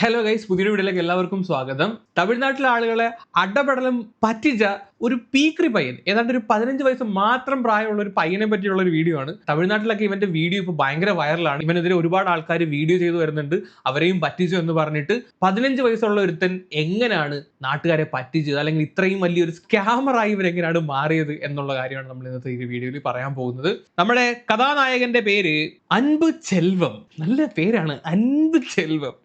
Hello guys പുതിയൊരു വീഡിയോയിലേക്ക് എല്ലാവർക്കും സ്വാഗതം. തമിഴ്നാട്ടിലെ ആളുകളെ അടപടലം പറ്റിച്ച ഒരു പീക്രി പയ്യൻ ഏതാണ്ട് ഒരു പതിനഞ്ച് വയസ്സ് മാത്രം പ്രായമുള്ള ഒരു പയ്യനെ പറ്റിയുള്ള ഒരു വീഡിയോ ആണ്. തമിഴ്നാട്ടിലൊക്കെ ഇവന്റെ വീഡിയോ ഇപ്പോൾ ഭയങ്കര വൈറലാണ് ഇവനെതിരെ ഒരുപാട് ആൾക്കാർ വീഡിയോ ചെയ്തു വരുന്നുണ്ട്. അവരെയും പറ്റിച്ചു എന്ന് പറഞ്ഞിട്ട് പതിനഞ്ച് വയസ്സുള്ള ഒരുത്തൻ എങ്ങനെയാണ് നാട്ടുകാരെ പറ്റിച്ചത്? അല്ലെങ്കിൽ ഇത്രയും വലിയൊരു സ്കാമറായി ഇവരെങ്ങനെയാണ് മാറിയത് എന്നുള്ള കാര്യമാണ് നമ്മൾ ഇന്നത്തെ ഈ വീഡിയോയിൽ പറയാൻ പോകുന്നത്. നമ്മുടെ കഥാനായകന്റെ പേര് അൻപ് ചെൽവം. നല്ല പേരാണ് അൻപ് ചെൽവം.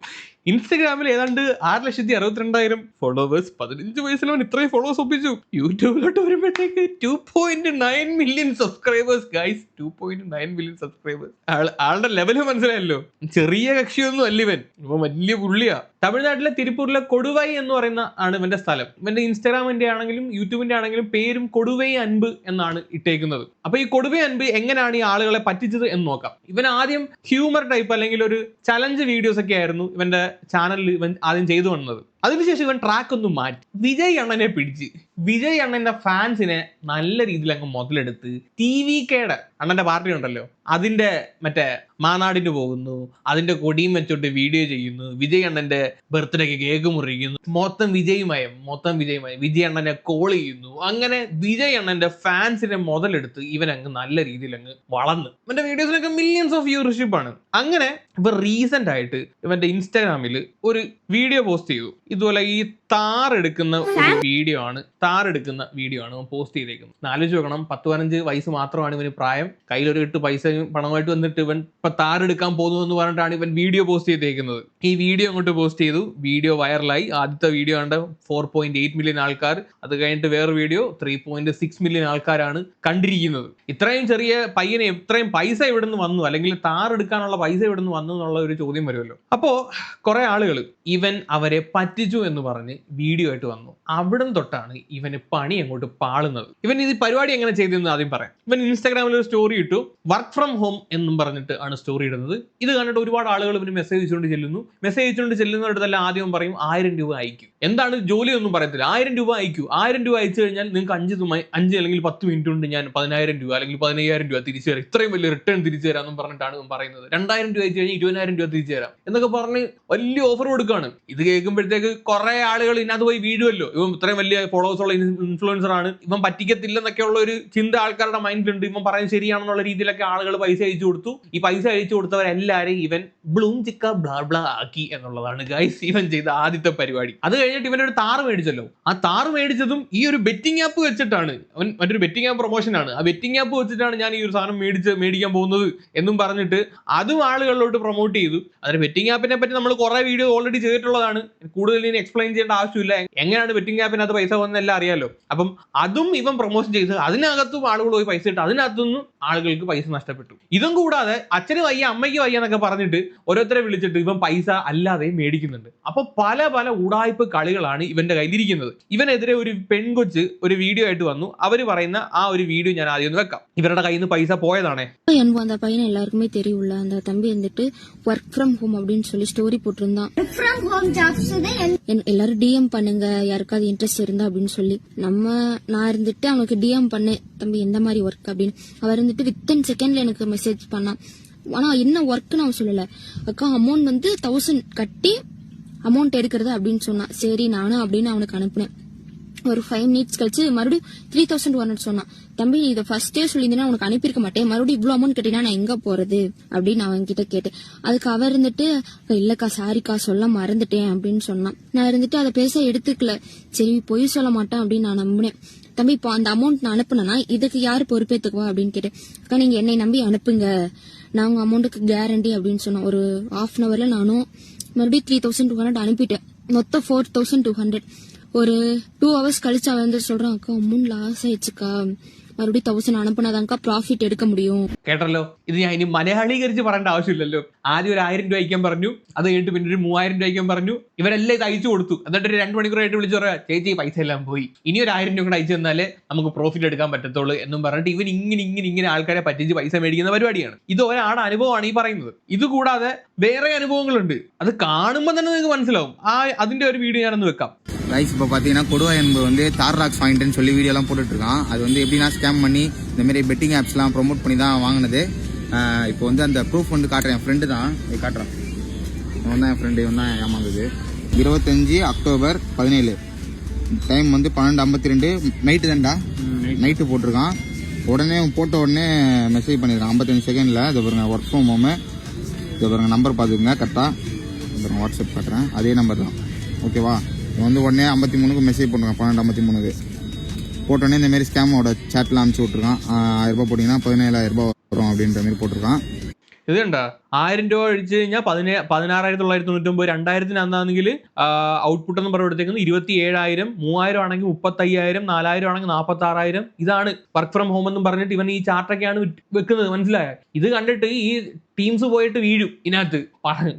ഇൻസ്റ്റഗ്രാമിൽ ഏതാണ്ട് ആറ് ലക്ഷത്തി അറുപത്തിരണ്ടായിരം ഫോളോവേഴ്സ് പതിനഞ്ച് വയസ്സിലവൻ ഇത്രയും ഫോളോവേഴ്സ് ഒപ്പിച്ചു. യൂട്യൂബിലോട്ട് വരുമ്പോഴത്തേക്ക് two point nine million subscribers guys two point nine million subscribers ആളുടെ ലെവൽ മനസ്സിലായല്ലോ. ചെറിയ കക്ഷിയൊന്നും അല്ല ഇവൻ. ഇവൻ വലിയ പുള്ളിയാ. തമിഴ്നാട്ടിലെ തിരുപ്പൂരിലെ കൊടുവൈ എന്ന് പറയുന്ന ആണ് ഇവന്റെ സ്ഥലം. ഇവന്റെ ഇൻസ്റ്റാഗ്രാമിന്റെ ആണെങ്കിലും യൂട്യൂബിന്റെ ആണെങ്കിലും പേരും കൊടുവൈ അൻപ് എന്നാണ് ഇട്ടേക്കുന്നത്. അപ്പൊ ഈ കൊടുവൈ അൻപ് എങ്ങനെയാണ് ഈ ആളുകളെ പറ്റിച്ചത് എന്ന് നോക്കാം. ഇവൻ ആദ്യം ഹ്യൂമർ ടൈപ്പ് അല്ലെങ്കിൽ ഒരു ചലഞ്ച് വീഡിയോസ് ഒക്കെ ആയിരുന്നു ഇവന്റെ ചാനലിൽ ഇവൻ ആദ്യം ചെയ്തു വന്നത്. അതിനുശേഷം ഇവൻ ട്രാക്ക് ഒന്ന് മാറ്റി. വിജയ് അണ്ണനെ പിടിച്ച്. വിജയ് അണ്ണന്റെ ഫാൻസിനെ നല്ല രീതിയിൽ അങ്ങ് മുതലെടുത്ത് ടി വി കെയുടെ അണ്ണന്റെ പാർട്ടി ഉണ്ടല്ലോ അതിന്റെ മറ്റേ മാനാടിന് പോകുന്നു അതിന്റെ കൊടിയും വെച്ചോട്ട് വീഡിയോ ചെയ്യുന്നു വിജയ് അണ്ണന്റെ ബർത്ത്ഡേക്ക് കേക്ക് മുറിക്കുന്നു മൊത്തം വിജയുമായും മൊത്തം വിജയുമായും വിജയ് അണ്ണനെ കോൾ ചെയ്യുന്നു. അങ്ങനെ വിജയ് അണ്ണന്റെ ഫാൻസിനെ മുതലെടുത്ത് ഇവൻ അങ്ങ് നല്ല രീതിയിൽ അങ്ങ് വളർന്നു. ഇവന്റെ വീഡിയോസിനൊക്കെ മില്യൺസ് ഓഫ് വ്യൂവർഷിപ്പ് ആണ്. അങ്ങനെ ഇവർ റീസെന്റ് ആയിട്ട് ഇവന്റെ ഇൻസ്റ്റാഗ്രാമിൽ ഒരു വീഡിയോ പോസ്റ്റ് ചെയ്തു. ഇതുപോലെ ഈ താർ എടുക്കുന്ന ഒരു വീഡിയോ ആണ്. താർ എടുക്കുന്ന വീഡിയോ ആണ് പോസ്റ്റ് ചെയ്തേക്കുന്നത്. നാലോചിച്ച് നോക്കണം. പത്ത് പതിനഞ്ച് വയസ്സ് മാത്രമാണ് ഇവന് പ്രായം. കയ്യിലൊരു എട്ട് പൈസയും പണമായിട്ട് വന്നിട്ട് ഇവൻ ഇപ്പൊ താർ എടുക്കാൻ പോകുന്നു എന്ന് പറഞ്ഞിട്ടാണ് ഇവൻ വീഡിയോ പോസ്റ്റ് ചെയ്തേക്കുന്നത്. ഈ വീഡിയോ അങ്ങോട്ട് പോസ്റ്റ് ചെയ്തു. വീഡിയോ വൈറലായി ആദ്യത്തെ വീഡിയോ കണ്ട ഫോർ പോയിന്റ് എയ്റ്റ് മില്യൺ ആൾക്കാർ. അത് കഴിഞ്ഞിട്ട് വേറെ video three point six million ആൾക്കാരാണ് കണ്ടിരിക്കുന്നത്. ഇത്രയും ചെറിയ പയ്യനെ ഇത്രയും പൈസ എവിടെ നിന്ന് വന്നു? അല്ലെങ്കിൽ താർ എടുക്കാനുള്ള പൈസ എവിടെ നിന്ന് വന്നു എന്നുള്ള ഒരു ചോദ്യം വരുമല്ലോ. അപ്പോ കുറെ ആളുകൾ ഇവൻ അവരെ പറ്റിച്ചു എന്ന് പറഞ്ഞ് വീഡിയോ ആയിട്ട് വന്നു. അവിടം തൊട്ടാണ് ഇവന് പണി അങ്ങോട്ട് പാളുന്നത്. ഇവൻ ഇത് പരിപാടി എങ്ങനെ ചെയ്തെന്ന് ആദ്യം പറയാം. ഇവൻ ഇൻസ്റ്റാഗ്രാമിൽ ഒരു സ്റ്റോറി ഇട്ടു. വർക്ക് ഫ്രം ഹോം എന്നും പറഞ്ഞിട്ട് ആണ് സ്റ്റോറി ഇടുന്നത്. ഇത് കണ്ടിട്ട് ഒരുപാട് ആളുകൾ ഇവന് മെസ്സേജ് അയച്ചുകൊണ്ട് ചെല്ലുന്നു. മെസ്സേജ് അയച്ചുകൊണ്ട് ചെല്ലുന്നവരുടെ ആദ്യം പറയും ആയിരം രൂപ അയക്കും എന്താണ് ജോലി ഒന്നും പറയത്തില്ല. ആയിരം രൂപ അയക്കൂ. ആയിരം രൂപ അയച്ചു കഴിഞ്ഞാൽ നിങ്ങൾക്ക് അഞ്ച് അഞ്ച് അല്ലെങ്കിൽ പത്ത് മിനിറ്റ് കൊണ്ട് ഞാൻ പതിനായിരം രൂപ അല്ലെങ്കിൽ പതിനയ്യായിരം രൂപ തിരിച്ചു തരാം. ഇത്രയും വലിയ റിട്ടേൺ തിരിച്ചു തരാം തരാമെന്നും പറഞ്ഞിട്ടാണ് പറയുന്നത്. രണ്ടായിരം രൂപ അയച്ചു കഴിഞ്ഞാൽ ഇരുപതിനായിരം രൂപ തിരിച്ചു തരാം എന്നൊക്കെ പറഞ്ഞ് വലിയ ഓഫർ കൊടുക്കുകയാണ്. ഇത് കേൾക്കുമ്പോഴത്തേക്ക് കുറെ ആളുകൾ ഇതിനകത്ത് പോയി വീഴുമല്ലോ ഇവൻ ഇത്രയും വലിയ ഫോളോവേഴ്സ് ഉള്ള ഇൻഫ്ലുവൻസർ ആണ്. ഇവൻ പറ്റിക്കത്തില്ലെന്നൊക്കെ ഉള്ള ഒരു ചിന്ത ആൾക്കാരുടെ മൈൻഡിലുണ്ട് ഇവൻ പറയുന്നത് ശരിയാണെന്നുള്ള രീതിയിലൊക്കെ ആളുകൾ പൈസ അയച്ചു കൊടുത്തു. ഈ പൈസ അയച്ചു കൊടുത്തവരെല്ലാവരും ഇവൻ ബ്ലൂം ചിക്ക ബ്ലാ ബ്ലാ ആക്കി എന്നുള്ളതാണ് ഗൈസ് ഇവൻ ചെയ്ത ആദ്യത്തെ പരിപാടി. അത് കഴിഞ്ഞിട്ട് ഒരു താറ് മേടിച്ചല്ലോ. ആ താറ് മേടിച്ചതും ഈ ഒരു ബെറ്റിംഗ് ആപ്പ് വെച്ചിട്ടാണ്. അവൻ മറ്റൊരു ബെറ്റിംഗ് ആപ്പ് പ്രൊമോഷനാണ് ആ ബെറ്റിംഗ് ആപ്പ് വെച്ചിട്ടാണ് ഞാൻ ഈ ഒരു സാധനം മേടിച്ച് മേടിക്കാൻ പോകുന്നത് എന്നും പറഞ്ഞിട്ട് അതും ആളുകളിലോട്ട് പ്രൊമോട്ട് ചെയ്തു. അതിന് ബെറ്റിംഗ് ആപ്പിനെ പറ്റി നമ്മൾ കുറെ വീഡിയോ ഓൾറെഡി ചെയ്തിട്ടുള്ളതാണ്. കൂടുതൽ ഇനി എക്സ്പ്ലെയിൻ ചെയ്യേണ്ട ആവശ്യമില്ല. എങ്ങനെയാണ് ബെറ്റിംഗ് ആപ്പിനകത്ത് പൈസ വന്നെല്ലാം അറിയാലോ. അപ്പം അതും ഇവൻ പ്രൊമോഷൻ ചെയ്ത് അതിനകത്തും ആളുകൾ പോയി പൈസ ഇട്ട് അതിനകത്തുനിന്നും ആളുകൾക്ക് പൈസ നഷ്ടപ്പെട്ടു. ഇതും കൂടാതെ അച്ഛന് വയ്യ അമ്മയ്ക്ക് വയ്യ എന്നൊക്കെ പറഞ്ഞിട്ട് ഓരോരുത്തരെ വിളിച്ചിട്ട് ഇവൻ പൈസ അല്ലാതെ മേടിക്കുന്നുണ്ട്. അപ്പൊ പല പല ഉടായ്പ കളികളാണ് ഇവന്റെ കയ്യിലിരിക്കുന്നത്. ഇവനെതിരെ ഒരു പെൺകൊച്ച് ഒരു വീഡിയോ ആയിട്ട് വന്നു. അവർ പറയുന്ന ആ ഒരു വീഡിയോ ഞാൻ ആദ്യം ഒന്ന് വെക്കാം. ഇവരുടെ കയ്യിൽ നിന്ന് പൈസ പോയതാണേ. அன்பு அந்த பையன் எல்லாருக்குமே தெரியும்ல அந்த தம்பி வந்துட்டு ஒர்க் ஃப்ரம் ஹோம் அப்படின்னு சொல்லி ஸ்டோரி போட்டிருந்தான் என்- எல்லாரும் டிஎம் பண்ணுங்க. யாருக்காவது இன்ட்ரெஸ்ட் இருந்தா அப்படின்னு சொல்லி. நம்ம நான் இருந்துட்டு அவனுக்கு டிஎம் பண்ணேன் தம்பி எந்த மாதிரி ஒர்க் அப்படின்னு. அவர் வந்துட்டு வித்தின் செகண்ட்ல எனக்கு மெசேஜ் பண்ணான் ஆனா என்ன ஒர்க்னு அவன் சொல்லல. அக்கா அமௌண்ட் வந்து தௌசண்ட் கட்டி அமௌண்ட் எடுக்கிறது அப்படின்னு சொன்னான் சரி நானும் அப்படின்னு அவனுக்கு அனுப்புனேன். ஒரு ஃபைவ் மினிட்ஸ் கழிச்சு மறுபடியும் த்ரீ தௌசண்ட் ஒன் சொன்னான் தம்பி இதை ஃபர்ஸ்டே சொல்லியிருந்தேன்னா உனக்கு அனுப்பியிருக்க மாட்டேன். மறுபடியும் இவ்வளோ அமௌண்ட் கட்டினா நான் எங்க போறது? அப்படின்னு அவன் கிட்ட கேட்டேன். அதுக்கு அவர் இருந்துட்டு இல்லக்கா சாரிக்கா சொல்ல மறந்துட்டேன் அப்படின்னு சொன்னான். நான் இருந்துட்டு அதை பேச எடுத்துக்கல. சரி பொய் சொல்ல மாட்டேன் அப்படின்னு நான் நம்பினேன். தம்பி இப்போ அந்த அமௌண்ட் நான் அனுப்புனேன்னா இதுக்கு யார் பொறுப்பேற்றுக்குவா அப்படின்னு கேட்டேன். அக்கா நீங்கள் என்னை நம்பி அனுப்புங்க. நான் உங்கள் அமௌண்ட்டுக்கு கேரண்டி அப்படின்னு சொன்னேன். ஒரு ஹாஃப் அன் அவரில் நானும் மறுபடியும் த்ரீ தௌசண்ட் டூ ஹண்ட்ரட் அனுப்பிட்டேன். மொத்தம் ஃபோர் தௌசண்ட் டூ ஹண்ட்ரட் ஒரு டூ ஹவர்ஸ் கழிச்சு அவன் வந்து சொல்றான் அக்கா அமௌண்ட் லாஸ் ஆயிடுச்சுக்கா மறுபடியும் தௌசண்ட் அனுப்புனாதான்க்கா ப்ராஃபிட் எடுக்க முடியும் കേട്ടല്ലോ ഇത് ഞാൻ ഇനി മലയാളീകരിച്ച് പറയേണ്ട ആവശ്യമില്ലല്ലോ ആദ്യം ഒരു ആയിരം രൂപ അയക്കാൻ പറഞ്ഞു അത് കഴിഞ്ഞിട്ട് പിന്നെ ഒരു മൂവായിരം രൂപ അയക്കാൻ പറഞ്ഞു ഇവരെല്ലാം ഇത് അയച്ചു കൊടുത്തു എന്നിട്ട് ഒരു രണ്ട് മണിക്കൂറായിട്ട് വിളിച്ചു പറയാം ചേച്ചി പൈസ എല്ലാം പോയി ഇനി ഒരു ആയിരം രൂപ കൂടെ അയച്ചു തന്നാലേ നമുക്ക് പ്രോഫിറ്റ് എടുക്കാൻ പറ്റത്തുള്ളൂ എന്നും പറഞ്ഞിട്ട് ഇവൻ ഇങ്ങനെ ഇങ്ങനെ ഇങ്ങനെ ആൾക്കാരെ പറ്റിച്ച് പൈസ മേടിക്കുന്ന പരിപാടിയാണ് ഇത് ഒരാളുടെ അനുഭവമാണ് ഈ പറയുന്നത് ഇത് കൂടാതെ വേറെ അനുഭവങ്ങളുണ്ട് അത് കാണുമ്പോൾ തന്നെ നിങ്ങൾക്ക് മനസ്സിലാവും ആ അതിന്റെ ஒரு வீடியோ ഞാനൊന്ന് വെക്കാം ரைஸ் இப்போ பார்த்தீங்கன்னா கொடுவா என்பது வந்து தார் ராக்ஸ் வாங்கிட்டேன்னு சொல்லி வீடியோலாம் போட்டுட்டு இருக்கான் அது வந்து எப்படின்னா ஸ்கேம் பண்ணி இந்த மாதிரி பெட்டிங் ஆப்ஸ்லாம் ப்ரோமோட் பண்ணி தான் வாங்கினது. இப்போ வந்து அந்த ப்ரூஃப் வந்து காட்டுறேன். என் ஃப்ரெண்டு தான். இது காட்டுறேன். இவன் தான் என் ஃப்ரெண்டு இவன் தான் ஏமாந்தது. இருபத்தஞ்சி அக்டோபர் பதினேழு. டைம் வந்து பன்னெண்டு ஐம்பத்தி ரெண்டு நைட்டு தான்டா நைட்டு போட்டிருக்கான். உடனே போட்ட உடனே மெசேஜ் பண்ணியிருக்கான் ஐம்பத்தஞ்சு செகண்டில் இதை பாருங்க ஒர்க் ஃப்ரம் ஹோமு இதை பாருங்க நம்பர் பார்த்துக்குங்க கரெக்டாக பாருங்க வாட்ஸ்அப் காட்டுறேன் அதே நம்பர் தான். ஓகேவா வந்து உடனே ஐம்பத்தி மூணுக்கு மெசேஜ் பண்ணுறான் பன்னெண்டு ஐம்பத்தி மூணுக்கு. போட்டோடனே இந்தமாரி ஸ்கேமோட சேட்டில் அனுப்பிச்சி விட்ருக்கான் ஆயிரரூபா போட்டிங்கன்னா பதினேழாயிரரூபா வரும் அப்படின்ற மாதிரி போட்டிருக்கான். இதுண்டா ആയിരം രൂപ ഒഴിച്ച് കഴിഞ്ഞാൽ പതിനേ പതിനാറായിരത്തി തൊള്ളായിരത്തി തൊണ്ണൂറ്റൊമ്പത് രണ്ടായിരത്തിന് അന്നാണെങ്കിൽ ഔട്ട്പുട്ട് എന്ന് പറയുമ്പോഴത്തേക്കും ഇരുപത്തി ഏഴായിരം മൂവായിരം ആണെങ്കിൽ മുപ്പത്തയ്യായിരം നാലായിരം ആണെങ്കിൽ നാൽപ്പത്തി ആറായിരം ഇതാണ് വർക്ക് ഫ്രം ഹോം എന്നും പറഞ്ഞിട്ട് ഇവൻ ഈ ചാർട്ടൊക്കെയാണ് വെക്കുന്നത്. മനസ്സിലായ? ഇത് കണ്ടിട്ട് ഈ ടീംസ് പോയിട്ട് വീഴും ഇതിനകത്ത്.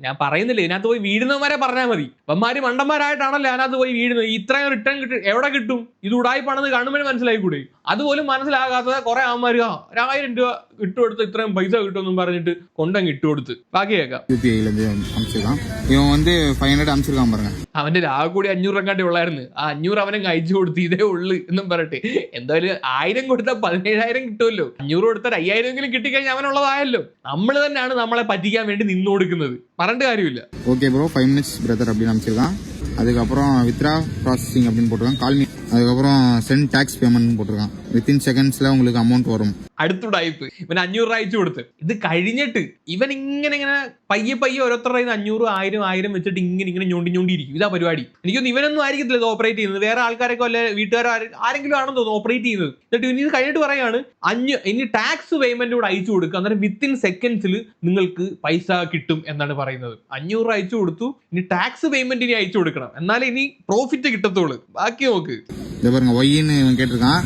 ഞാൻ പറയുന്നില്ല. ഇതിനകത്ത് പോയി വീഴുന്നവരെ പറഞ്ഞാൽ മതി. ഇവന്മാര് മണ്ടന്മാരായിട്ടാണല്ലോ അതിനകത്ത് പോയി വീഴുന്നത്. ഇത്രയും റിട്ടേൺ കിട്ടും എവിടെ കിട്ടും? ഇത് ഉടായ്പാണെന്ന് കാണുമ്പോഴേ മനസ്സിലായിക്കൂടെ? അതുപോലും മനസ്സിലാകാത്ത കുറെ ആൾമാര് ആ ഒരായിരം രൂപ ഇട്ടുകൊടുത്ത് ഇത്രയും പൈസ കിട്ടുമെന്നും പറഞ്ഞിട്ട് കൊണ്ടങ്ങ് ഇട്ടുകൊടുത്ത്. ബാക്കി കേൾക്കാം யூபிஐலேருந்து அனுப்பிச்சிருக்கான் இவன் வந்து ஃபைவ் ஹண்ட்ரட் அனுப்பிச்சிருக்கான் பாருங்க അവന്റെ രാവ് കൂടി അഞ്ഞൂറ് രൂപ ഉള്ളായിരുന്നു ആ അഞ്ഞൂറ് അവനെ അയച്ചു കൊടുത്ത് ഇതേ ഉള്ളു എന്നും പറയട്ടെ എന്തായാലും ആയിരം കൊടുത്താൽ പതിനേഴായിരം കിട്ടുമല്ലോ അഞ്ഞൂറ് കൊടുത്താൽ അയ്യായിരം എങ്കിലും കിട്ടിക്കഴിഞ്ഞാൽ അവനുള്ളതായല്ലോ നമ്മൾ തന്നെയാണ് നമ്മളെ പറ്റിക്കാൻ വേണ്ടി നിന്നു കൊടുക്കുന്നത് പറഞ്ഞിട്ട് കാര്യമില്ല okay bro five minutes brother அப்படின்னு அனுப்பிச்சிருக்கான் அதுக்கப்புறம் வித்ரா ப்ராசஸிங் அப்படின்னு போட்டிருக்கான் கால் மீ அதுக்கப்புறம் சென்ட் டேக்ஸ் பேமெண்ட் போட்டிருக்கான் வித்தின் செகண்ட்ஸில் உங்களுக்கு அமௌண்ட் வரும் അടുത്തുടായ്പ് ഇവൻ അഞ്ഞൂറ് രൂപ അയച്ചു കൊടുത്ത് ഇത് കഴിഞ്ഞിട്ട് ഇവൻ ഇങ്ങനെ ഇങ്ങനെ പയ്യെ പയ്യെ ഓരോരുത്തരുടെ കയ്യിൽ നിന്ന് അഞ്ഞൂറ് ആയിരം ആയിരം വെച്ചിട്ട് ഇങ്ങനെ ഇങ്ങനെ ഞൊണ്ടി ഞൊണ്ടിയിരിക്കും ഇതാ പരിപാടി എനിക്കൊന്നും ഇവനൊന്നും ആയിരിക്കത്തില്ല ഇത് ഓപ്പറേറ്റ് ചെയ്യുന്നത് വേറെ ആൾക്കാരൊക്കെ വല്ല വീട്ടുകാരോ ആരെ- ആരെങ്കിലും ആണെന്ന് തോന്നുന്നു ഓപ്പറേറ്റ് ചെയ്യുന്നത് എന്നിട്ട് ഇനി ഇത് കഴിഞ്ഞിട്ട് പറയാണ് അഞ്ഞു ഇനി ടാക്സ് പേയ്മെന്റ് കൂടെ അയച്ചു കൊടുക്കുക അന്നേരം വിത്തിൻ സെക്കൻഡ്സിൽ നിങ്ങൾക്ക് പൈസ കിട്ടും എന്നാണ് പറയുന്നത് അഞ്ഞൂറ് രൂപ അയച്ചു കൊടുത്തു ഇനി ടാക്സ് പേയ്മെന്റ് ഇനി അയച്ചു കൊടുക്കണം എന്നാലേ ഇനി പ്രോഫിറ്റ് കിട്ടത്തുള്ളൂ ബാക്കി നോക്ക് இதை பாருங்க ஒய்ன்னு இவன் கேட்டிருக்கான்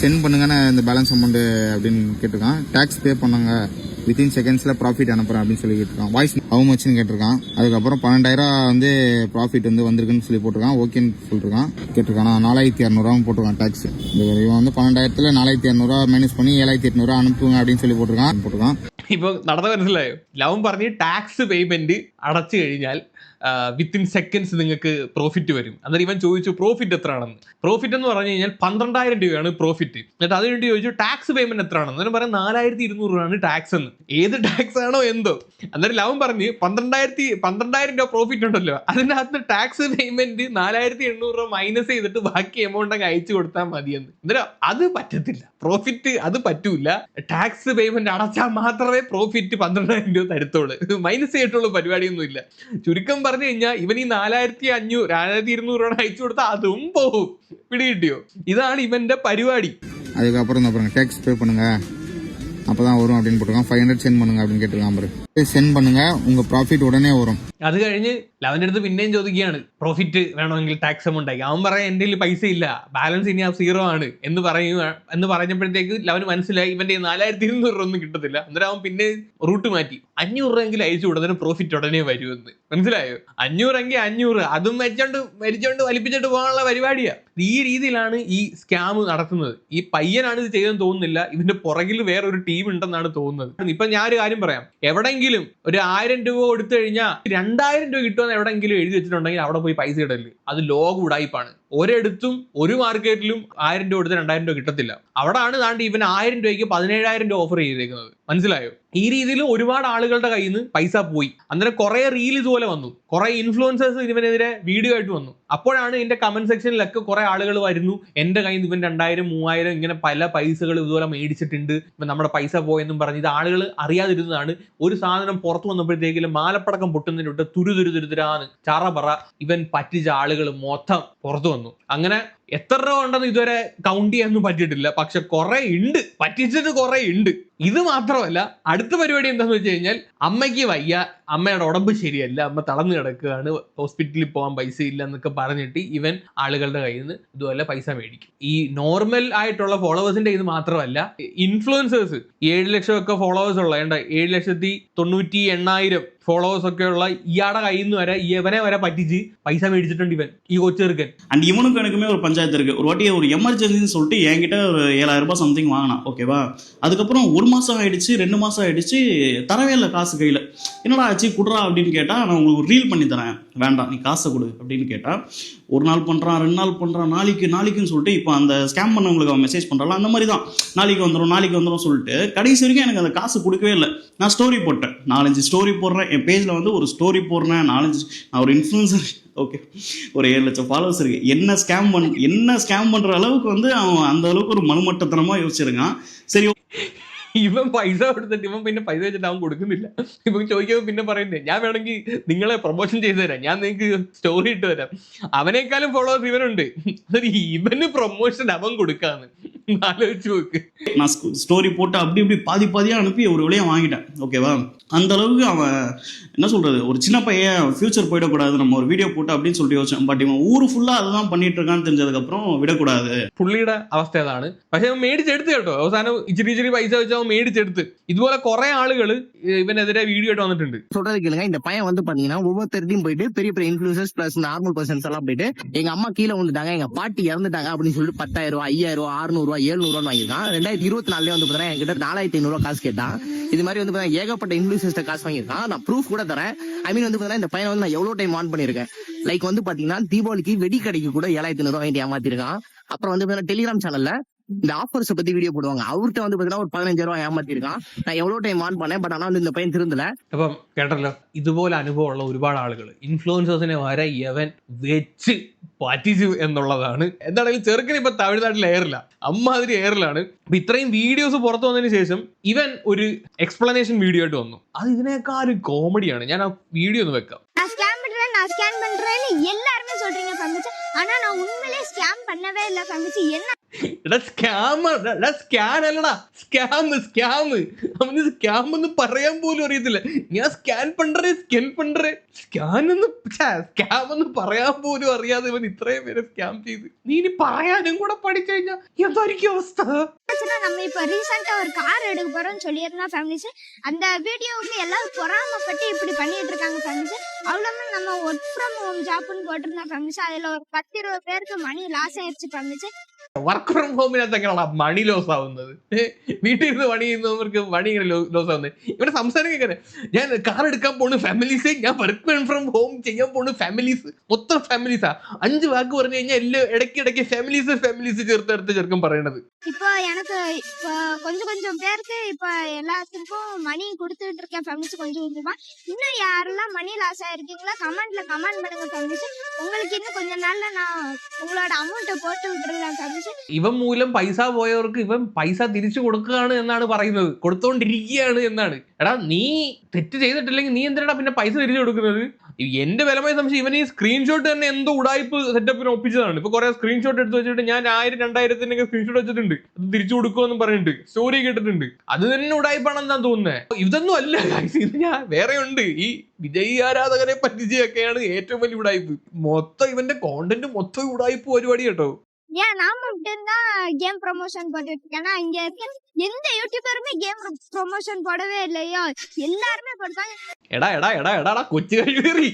சென்ட் பண்ணுங்கன்னு இந்த பேலன்ஸ் அமௌண்ட் அப்படின்னு கேட்டிருக்கான் டேக்ஸ் பே பண்ணுங்க வித்தின் செகண்ட்ஸில் ப்ராஃபிட் அனுப்புறேன் அப்படின்னு சொல்லி கேட்டிருக்கான் வாய்ஸ் ஹவு மச்னு கேட்டிருக்கான் அதுக்கப்புறம் பன்னெண்டாயிரம் வந்து ப்ராஃபிட் வந்து வந்திருக்குன்னு சொல்லி போட்டிருக்கான் ஓகேன்னு சொல்லிருக்கான் கேட்டிருக்கான் நான் நாலாயிரத்தி இரநூறுவா போட்டிருக்கான் டேக்ஸ் இவன் வந்து பன்னெண்டாயிரத்துல நாலாயிரத்தி இரநூறுவா மைனஸ் பண்ணி ஏழாயிரத்தி எட்நூறுவா அனுப்புங்க அப்படின்னு சொல்லி போட்டிருக்கான் போட்டிருக்கான் ഇപ്പൊ നടന്ന മനസ്സിലായോ ലവൻ പറഞ്ഞ് ടാക്സ് പേയ്മെന്റ് അടച്ചു കഴിഞ്ഞാൽ വിത്തിൻ സെക്കൻഡ്സ് നിങ്ങൾക്ക് പ്രോഫിറ്റ് വരും. അന്നേരം ഇവൻ ചോദിച്ചു പ്രോഫിറ്റ് എത്രയാണെന്ന് പ്രോഫിറ്റ് എന്ന് പറഞ്ഞു കഴിഞ്ഞാൽ പന്ത്രണ്ടായിരം രൂപയാണ് പ്രോഫിറ്റ് എന്നിട്ട് അത് വേണ്ടി ചോദിച്ചു ടാക്സ് പേയ്മെന്റ് എത്രയാണെന്ന് അന്നേരം പറയാം നാലായിരത്തി ഇരുന്നൂറ് രൂപയാണ് ടാക്സ് എന്ന്. ഏത് ടാക്സ് ആണോ എന്തോ. അന്നേരം ലവൻ പറഞ്ഞു പന്ത്രണ്ടായിരത്തി പന്ത്രണ്ടായിരം രൂപ പ്രോഫിറ്റ് ഉണ്ടല്ലോ. അതിനകത്ത് ടാക്സ് പേയ്മെന്റ് നാലായിരത്തി എണ്ണൂറ് രൂപ മൈനസ് ചെയ്തിട്ട് ബാക്കി എമൗണ്ട് അങ്ങ് അയച്ചു കൊടുത്താൽ മതിയെന്ന്. അന്നേരം അത് പറ്റത്തില്ല. പ്രോഫിറ്റ് അത് പറ്റൂല. ടാക്സ് പേയ്മെന്റ് അടച്ചാൽ മാത്രമേ പ്രോഫിറ്റ് പന്ത്രണ്ടായിരം രൂപ തരത്തുള്ളൂ. മൈനസ് ചെയ്തിട്ടുള്ള പരിപാടിയൊന്നുമില്ല. ചുരുക്കം പറഞ്ഞു കഴിഞ്ഞാൽ ഇവൻ ഈ നാലായിരത്തി അഞ്ഞൂറ് നാലായിരത്തി ഇരുന്നൂറ് രൂപ അയച്ചു കൊടുത്താൽ അതും പോവും പിടികിട്ടിയോ ഇതാണ് ഇവന്റെ പരിപാടി அதுக்கப்புறம் இந்த பாருங்க டேக்ஸ் பே பண்ணுங்க அப்பதான் வரும் அப்படின்னு போட்டிருக்கான் ஃபைவ் ஹண்ட்ரட் சென்ட் பண்ணுங்க அப்படின்னு கேட்டிருக்கான் பாரு சென்ட் பண்ணுங்க உங்க ப்ராஃபிட் உடனே வரும் അത് കഴിഞ്ഞ് ലവന്റെ അടുത്ത് പിന്നെയും ചോദിക്കുകയാണ് പ്രോഫിറ്റ് വേണമെങ്കിൽ ടാക്സ് എമൗണ്ട് ആയി അവൻ പറയാം എന്റെ കയ്യിൽ പൈസ ഇല്ല ബാലൻസ് ഇനി ആ സീറോ ആണ് എന്ന് പറയുക എന്ന് പറഞ്ഞപ്പോഴത്തേക്ക് ലവന് മനസ്സിലായി ഇവന്റെ നാലായിരത്തി ഇരുന്നൂറ് രൂപ ഒന്നും കിട്ടത്തില്ല അന്നേരം അവൻ പിന്നെ റൂട്ട് മാറ്റി അഞ്ഞൂറ് രൂപയെങ്കിലും അയച്ചു കൊടുത്തതിന് പ്രോഫിറ്റ് ഉടനെ വരുമെന്ന് മനസ്സിലായോ അഞ്ഞൂറെങ്കിൽ അഞ്ഞൂറ് അതും വെച്ചോണ്ട് മരിച്ചോണ്ട് വലിപ്പിച്ചിട്ട് പോകാനുള്ള പരിപാടിയാ ഈ രീതിയിലാണ് ഈ സ്കാം നടത്തുന്നത് ഈ പയ്യനാണ് ഇത് ചെയ്തെന്ന് തോന്നുന്നില്ല ഇതിന്റെ പുറകിൽ വേറൊരു ടീം ഉണ്ടെന്നാണ് തോന്നുന്നത് ഇപ്പൊ ഞാൻ ഒരു കാര്യം പറയാം എവിടെങ്കിലും ഒരു ആയിരം രൂപ കൊടുത്തു കഴിഞ്ഞാൽ രണ്ടായിരം രൂപ കിട്ടുമെന്ന് എവിടെയെങ്കിലും എഴുതി വെച്ചിട്ടുണ്ടെങ്കിൽ അവിടെ പോയി പൈസ ഇടൽ. അത് ലോക ഉടായിപ്പാണ്. ഒരിടത്തും ഒരു മാർക്കറ്റിലും ആയിരം രൂപ കൊടുത്ത് രണ്ടായിരം രൂപ കിട്ടത്തില്ല. അവിടാണ് താണ്ട് ഇവൻ ആയിരം രൂപയ്ക്ക് പതിനേഴായിരം രൂപ ഓഫർ ചെയ്തേക്കുന്നത്. മനസ്സിലായോ? ഈ രീതിയിൽ ഒരുപാട് ആളുകളുടെ കയ്യിൽ നിന്ന് പൈസ പോയി. അന്നേരം കുറെ റീൽ ഇതുപോലെ വന്നു. കുറെ ഇൻഫ്ലുവൻസേഴ്സ് ഇവനെതിരെ വീഡിയോ ആയിട്ട് വന്നു. അപ്പോഴാണ് എന്റെ കമന്റ് സെക്ഷനിലൊക്കെ കുറെ ആളുകൾ വരുന്നു. എന്റെ കയ്യിൽ നിന്ന് ഇവൻ രണ്ടായിരം മൂവായിരം ഇങ്ങനെ പല പൈസകൾ ഇതുപോലെ മേടിച്ചിട്ടുണ്ട്. ഇപ്പം നമ്മുടെ പൈസ പോയെന്നും പറഞ്ഞ് ഇത് ആളുകൾ അറിയാതിരുന്നതാണ്. ഒരു സാധനം പുറത്തു വന്നപ്പോഴത്തേക്കും മാലപ്പടക്കം പൊട്ടുന്നതിനൊട്ട് തുരുതുരുതുരുതുരാന്ന് തുരു ചറ പറ ഇവൻ പറ്റിച്ച ആളുകൾ മൊത്തം പുറത്തു വന്നു. അങ്ങനെ എത്ര രൂപ ഉണ്ടെന്ന് ഇതുവരെ കൗണ്ട് ചെയ്യാനൊന്നും പറ്റിയിട്ടില്ല. പക്ഷെ കുറെ ഉണ്ട്. പറ്റിച്ചത് കുറെ ഉണ്ട്. ഇത് മാത്രമല്ല അടുത്ത പരിപാടി എന്താന്ന് വെച്ച് കഴിഞ്ഞാൽ അമ്മയ്ക്ക് വയ്യ. അമ്മയുടെ ഉടമ്പ് ശരിയല്ല. അമ്മ തളർന്നു കിടക്കുകയാണ്. ഹോസ്പിറ്റലിൽ പോകാൻ പൈസ ഇല്ല എന്നൊക്കെ പറഞ്ഞിട്ട് ഇവൻ ആളുകളുടെ കയ്യിൽ നിന്ന് ഇതുപോലെ പൈസ മേടിക്കും. ഈ നോർമൽ ആയിട്ടുള്ള ഫോളോവേഴ്സിന്റെ ഇത് മാത്രമല്ല ഇൻഫ്ലുവൻസേഴ്സ് ഏഴ് ലക്ഷം ഒക്കെ ഫോളോവേഴ്സ് ഉള്ള ഏഴ് ലക്ഷത്തി തൊണ്ണൂറ്റി എണ്ണായിരം ഫോളോവേഴ്സ് ഒക്കെ ഉള്ള ഇയാടെ കയ്യിൽ നിന്ന് വരെ ഇവനെ വരെ പറ്റിച്ച് പൈസ മേടിച്ചിട്ടുണ്ട് ഇവൻ ഈ കൊച്ചെറുക്കൻ அண்ட் இவனுக்கும் எனக்குமே ஒரு பஞ்ச பஞ்சாயத்து இருக்கு ஒரு வாட்டி ஒரு எமர்ஜென்சின்னு சொல்லிட்டு என்கிட்ட ஒரு ஏழாயிரம் ரூபாய் சம்திங் வாங்கினான் ஓகேவா அதுக்கப்புறம் ஒரு மாசம் ஆயிடுச்சு ரெண்டு மாசம் ஆயிடுச்சு தரவே இல்லை காசு கையில என்னடா ஆச்சு குடுறா அப்படின்னு கேட்டா நான் உங்களுக்கு ரீல் பண்ணி தரேன் வேண்டாம் நீ காசை கொடு அப்படின்னு கேட்டால் ஒரு நாள் பண்ணுறான் ரெண்டு நாள் பண்ணுறான் நாளைக்கு நாளைக்குன்னு சொல்லிட்டு இப்போ அந்த ஸ்கேம் பண்ணவங்களுக்கு அவன் மெசேஜ் பண்றான் அந்த மாதிரி தான் நாளைக்கு வந்துடும் நாளைக்கு வந்துடும் சொல்லிட்டு கடைசி வரைக்கும் எனக்கு அந்த காசு கொடுக்கவே இல்லை. நான் ஸ்டோரி போட்டேன். நாலஞ்சு ஸ்டோரி போடுறேன். என் பேஜில் வந்து ஒரு ஸ்டோரி போடுறேன். நாலஞ்சு நான் ஒரு இன்ஃப்ளூன்சர் ஓகே ஒரு ஏழு லட்சம் ஃபாலோவர்ஸ் இருக்கு. என்ன ஸ்கேம் பண்ண என்ன ஸ்கேம் பண்ணுற அளவுக்கு வந்து அவன் அந்த அளவுக்கு ஒரு மனுமட்டத்தனமாக யோசிச்சிருக்கான். சரி ഇവൻ പൈസ കൊടുത്തിട്ട് ഇവൻ പിന്നെ പൈസ വെച്ചിട്ട് അവൻ കൊടുക്കുന്നില്ല ഇവൻ ചോദിക്കുമ്പോൾ പിന്നെ പറയുന്നത് ഞാൻ വേണമെങ്കിൽ നിങ്ങളെ പ്രൊമോഷൻ ചെയ്തു തരാം ഞാൻ നിങ്ങൾക്ക് സ്റ്റോറി ഇട്ട് തരാം അവനേക്കാളും ഫോളോവേഴ്സ് ഇവനുണ്ട് അതൊരു ഇവന് പ്രൊമോഷൻ അവൻ കൊടുക്കാന്ന് ആലോചിച്ച് നോക്ക് நான் ஸ்டோரி போட்டு அப்படி இப்படி பாதி பாதியாக அனுப்பி ஒரு வழியா வாங்கிட்டேன் ஓகேவா அந்த அளவுக்கு அவன் என்ன சொல்றது ஒரு சின்ன பையன் ஃபியூச்சர் போயிடக்கூடாது நம்ம ஒரு வீடியோ போட்டு அப்படின்னு சொல்லிட்டு யோசிச்சேன் பட் இவன் ஊர் ஃபுல்லாக அதுதான் பண்ணிட்டு இருக்கான்னு தெரிஞ்சதுக்கப்புறம் விடக்கூடாது പുള്ളിയുടെ അവസ്ഥ അതാണ് പക്ഷെ അവൻ മേടിച്ചെടുത്ത് കേട്ടോ അവസാനം ഇച്ചിരി ഇച്ചിരി പൈസ വെച്ച് അവൻ മേടിച്ചെടുത്ത് ഇതുപോലെ കുറെ ആളുകൾ ഇവനെതിരെ വീഡിയോ ആയിട്ട് വന്നിട്ടുണ്ട് சொல்றது கேளுங்க இந்த பையன் வந்து பாத்தீங்கன்னா ஒவ்வொருத்தருடையும் போயிட்டு பெரிய பெரிய இன்ஃபுளுசர்ஸ் பிளஸ் நார்மல் பர்சன்ஸ் எல்லாம் போயிட்டு எங்க அம்மா கீழே வந்துட்டாங்க எங்க பாட்டி இறந்துட்டாங்க அப்படின்னு சொல்லிட்டு பத்தாயிரம் ரூபாய் ஐயாயிரம் ரூபாய் அறுநூறு ரூபாய் எழுநூறு ரூபாய் வாங்கியிருக்கான் ரெண்டாயிரத்தி இருபத்தி நாலுல வந்து பாத்தீங்கன்னா என்கிட்ட நாலாயிரத்தி ஐநூறு ரூபாய் காசு கேட்டான் இது மாதிரி வந்து பாத்தீங்கன்னா ஏகப்பட்ட இன்ஃபுளுசர்ஸ் காசு வாங்கியிருக்கான் நான் ப்ரூஃப் கூட தரேன் ஐ மீன் வந்து பாத்தீங்கன்னா இந்த பையன் வந்து நான் எவ்வளவு டைம் ஆன் பண்ணிருக்கேன் லைக் வந்து பாத்தீங்கன்னா தீபாவளிக்கு வெடி கடைக்கு கூட ஏழாயிரத்தி ஐநூறு ரூபாய் வாங்கி ஏமாத்திருக்கான் அப்புறம் வந்து பாத்தீங்கன்னா டெலிகிராம் சேனல்ல இந்த ஆஃபர்ஸ் பத்தி வீடியோ போடுவாங்க அவர்கிட்ட வந்து பாத்தீங்கன்னா ஒரு பதினஞ்சாயிரம் ரூபாய் ஏமாத்திருக்கான் நான் எவ்வளவு டைம் ஆன் பண்ணேன் பட் ஆனா வந்து இந்த பையன் திருந்தல അപ്പം കേട്ടല്ലോ ഇതുപോലെ അനുഭവമുള്ള ഒരുപാട് ആളുകൾ ഇൻഫ്ലുവൻസേഴ്സിനെ വരെ യവൻ വെച്ച് പറ്റിച്ചു എന്നുള്ളതാണ് എന്താണെങ്കിലും ചെറുക്കൻ ഇപ്പൊ തമിഴ്നാട്ടിൽ എയറില്ല അമ്മാതിരി എയറിലാണ് അപ്പൊ ഇത്രയും വീഡിയോസ് പുറത്തു വന്നതിന് ശേഷം ഇവൻ ഒരു എക്സ്പ്ലനേഷൻ വീഡിയോ ആയിട്ട് വന്നു അത് ഇതിനേക്കാളും കോമഡിയാണ് ഞാൻ ആ വീഡിയോ ഒന്ന് വെക്കാം நான் ஸ்கேம் பண்றேன் நான் ஸ்கேம் பண்றேன்னு எல்லாருமே சொல்றீங்க ஃபேமிலி ஆனா நான் உண்மையிலேயே ஸ்கேம் பண்ணவே இல்ல ஃபேமிலி என்ன എടാ സ്കാം എടാ സ്കാൻ അല്ലടാ സ്കാം സ്കാം അവന് സ്കാം എന്ന് പറയാൻ പോലും അറിയത്തില്ല ഞാൻ സ്കാൻ പണ്ടേ സ്കാൻ പണ്ടേ സ്കാൻ എന്ന് സ്കാം എന്ന് പറയാൻ പോലും അറിയാതെ ഇവൻ ഇത്രയും പേരെ സ്കാം ചെയ്ത് നീ ഇനി പറയാനും കൂടെ പഠിച്ചു കഴിഞ്ഞാൽ എന്തായിരിക്കും അവസ്ഥ ஆச்சுன்னா நம்ம இப்ப ரீசெண்டா ஒரு கார் எடுக்க போறோம்னு சொல்லியிருந்தா ஃபேமிலிஸ் அந்த வீடியோவுக்கு எல்லாரும் பொறாமப்பட்டு இப்படி பண்ணிட்டு இருக்காங்க ஃபேமிலிஸ் அவ்வளவு நம்ம ஒர்க் ஃப்ரம் ஹோம் ஜாப்னு போட்டிருந்தா ஃபேமிலிஸ் அதுல ஒரு பத்து இருபது பேருக்கு மணி லாஸ் ஆயிருச்சு ஃபேமிலிஸ் വർക്ക് ഫ്രം ഹോമിനകത്ത് എങ്ങനെയാണ് മണി ലോസ് ആവുന്നത് ഏ, വീട്ടിൽ ഇരുന്ന് പണി ചെയ്യുന്നവർക്ക് മണി ഇങ്ങനെ ലോസ് ആവുന്നത് ഇവിടെ സംസാരം കേൾക്കാനെ ഞാൻ കാർ എടുക്കാൻ പോണു ഫാമിലീസ് ഞാൻ വർക്ക് ഫ്രം ഹോം ചെയ്യാൻ പോണു ഫാമിലീസ് മൊത്തം ഫാമിലീസാ അഞ്ച് വാക്ക് പറഞ്ഞു കഴിഞ്ഞാൽ എല്ലാം ഇടയ്ക്ക് ഇടയ്ക്ക് ഫാമിലീസ് ഫാമിലീസ് ചേർത്തെടുത്ത് ചെറുക്കം പറയണത് இப்போ எனக்கு இப்போ கொஞ்சம் கொஞ்சம் பேருக்கு இப்போ எல்லாத்துக்கும் மணி கொடுத்துட்டு இருக்கேன் ஃபேமிலிஸ் கொஞ்சம் கொஞ்சமா இன்னும் யாரெல்லாம் மணி லாஸ் ஆயிருக்கீங்களா கமெண்ட்ல கமெண்ட் பண்ணுங்க ஃபேமிலிஸ் உங்களுக்கு இன்னும் கொஞ்ச நாள்ல நான் உங்களோட அமௌண்ட்டை போட்டு விட்டுருலாம் ஃபேமிலிஸ் ഇവൻ മൂലം പൈസ പോയവർക്ക് ഇവൻ പൈസ തിരിച്ചു കൊടുക്കുകയാണ് എന്നാണ് പറയുന്നത്. കൊടുത്തോണ്ടിരിക്കുകയാണ് എന്നാണ്. എടാ നീ തെറ്റ് ചെയ്തിട്ടില്ലെങ്കിൽ നീ എന്തിനാ പിന്നെ പൈസ തിരിച്ചു കൊടുക്കുന്നത്? എന്റെ ബലമായ സംശയം ഇവൻ ഈ സ്ക്രീൻഷോട്ട് തന്നെ എന്തോ ഉടായ്പ് സെറ്റപ്പിന് ഒപ്പിച്ചതാണ്. ഇപ്പൊ കുറെ സ്ക്രീൻഷോട്ട് എടുത്ത് വെച്ചിട്ട് ഞാൻ ആയിരം രണ്ടായിരത്തിനൊക്കെ സ്ക്രീൻഷോട്ട് വെച്ചിട്ടുണ്ട്. അത് തിരിച്ചു കൊടുക്കുമെന്ന് പറഞ്ഞിട്ടുണ്ട് സ്റ്റോറി കേട്ടിട്ടുണ്ട്. അത് തന്നെ ഉടായ്പാണെന്നാ തോന്നുന്നത് ഇതൊന്നും അല്ല ഇത് ഞാൻ വേറെ ഉണ്ട്. ഈ വിജയ് ആരാധകരെ പറ്റിച്ചൊക്കെയാണ് ഏറ്റവും വലിയ ഉടായ്പ്. മൊത്തം ഇവന്റെ കോണ്ടന്റ് മൊത്തം ഉടായ്പ് പരിപാടി കേട്ടോ. ஏன் நான் மட்டும்தான் கேம் ப்ரொமோஷன் போட்டுட்டு இருக்கேன்னா இங்க இருக்க எந்த யூடியூபருமே கேம் ப்ரொமோஷன் போடவே இல்லையோ எல்லாருமே போட்டாங்க എടാ എടാ എടാ എടാടാ കൊച്ചു കഴിവേറി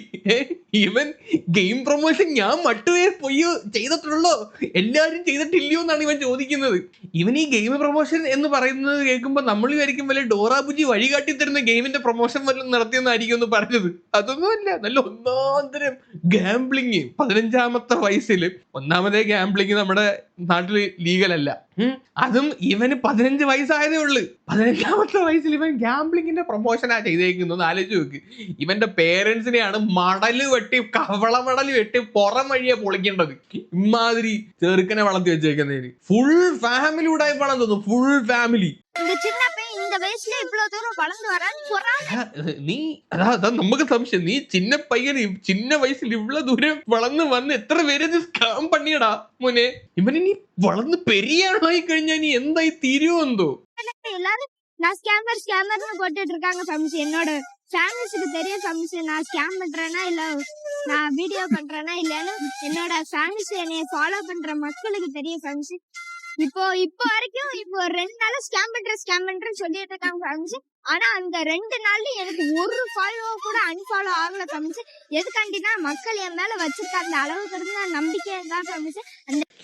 ഇവൻ ഗെയിം പ്രൊമോഷൻ ഞാൻ മട്ടുവേ പൊയ്യോ ചെയ്തിട്ടുള്ളോ എല്ലാരും ചെയ്തിട്ടില്ലയോ എന്നാണ് ഇവൻ ചോദിക്കുന്നത് ഇവൻ ഈ ഗെയിം പ്രൊമോഷൻ എന്ന് പറയുന്നത് കേൾക്കുമ്പോൾ നമ്മൾ വിചാരിക്കും വല്ല ഡോറാബുജി വഴികാട്ടി തരുന്ന ഗെയിമിന്റെ പ്രൊമോഷൻ വല്ലതും നടത്തിയെന്നായിരിക്കും എന്ന് പറഞ്ഞത് അതൊന്നുമല്ല നല്ല ഒന്നാന്തരം ഗാംബ്ലിങ് പതിനഞ്ചാമത്തെ വയസ്സിൽ ഒന്നാമതേ ഗാംബ്ലിങ് നമ്മുടെ നാട്ടിൽ ലീഗലല്ല അല്ല. അതും ഇവന് പതിനഞ്ച് വയസ്സായതേ ഉള്ളു. പതിനഞ്ചാമത്തെ വയസ്സിൽ ഇവൻ ഗ്യാംബ്ലിങ്ങിന്റെ പ്രൊമോഷനാ ചെയ്തേക്കുന്നത് ആലോചിച്ച് നോക്ക്. ഇവന്റെ പേരൻസിനെയാണ് മടൽ വെട്ടി കവള മടൽ വെട്ടി പുറം വഴിയെ പൊളിക്കേണ്ടത്. ഇമാതിരി ചെറുക്കനെ വളർത്തി വെച്ചേക്കുന്നതിന്. ഫുൾ ഫാമിലി ഉടായ്പാണെന്ന് തോന്നുന്നു. ഫുൾ ഫാമിലി നീ അതാ നമുക്ക് സംശയം നീ ചിന്ന പയ്യൻ ചിന്ന വയസ്സിൽ ഇவ்வளவு ദൂരം വളർന്നു വന്ന് എത്ര പേര് സ്കാം പണിയടാ മോനെ ഇവന് നീ വളർന്ന് പെരിയ ആളായി കഴിഞ്ഞാ നീ എന്തായി തീരുവെന്തോ எல்லாரும் நான் ஸ்கேமர் ஸ்கேமர்னு போட்டுட்டு இருக்காங்க ஃபம்ஸ் என்னோட ஃபேமிலிஸுக்கு தெரிய ஃபம்ஸ் நான் ஸ்கேம் பண்றேனா இல்ல நான் வீடியோ பண்றேனா இல்லன்னு என்னோட ஃபேமிலிஸ் என்னைய ஃபாலோ பண்ற மக்களுக்கு தெரிய ஃபம்ஸ் இப்போ இப்போ வரைக்கும் இப்போ ரெண்டு நாளா ஸ்கேம் பண்ற ஸ்கேம் பண்றேன்னு சொல்லிட்டு இருக்காங்க ஃபேமிலிஸ் ஆனா அந்த ரெண்டு நாள்ல எனக்கு ஒரு ஃபாலோ கூட அன்ஃபாலோ ஆகல ஃபேமிலிஸ் எதுக்காண்டினா மக்கள் என் மேல வச்சிருக்க அந்த அளவுக்கு இருந்த நம்பிக்கை தான் ஃபேமிலிஸ்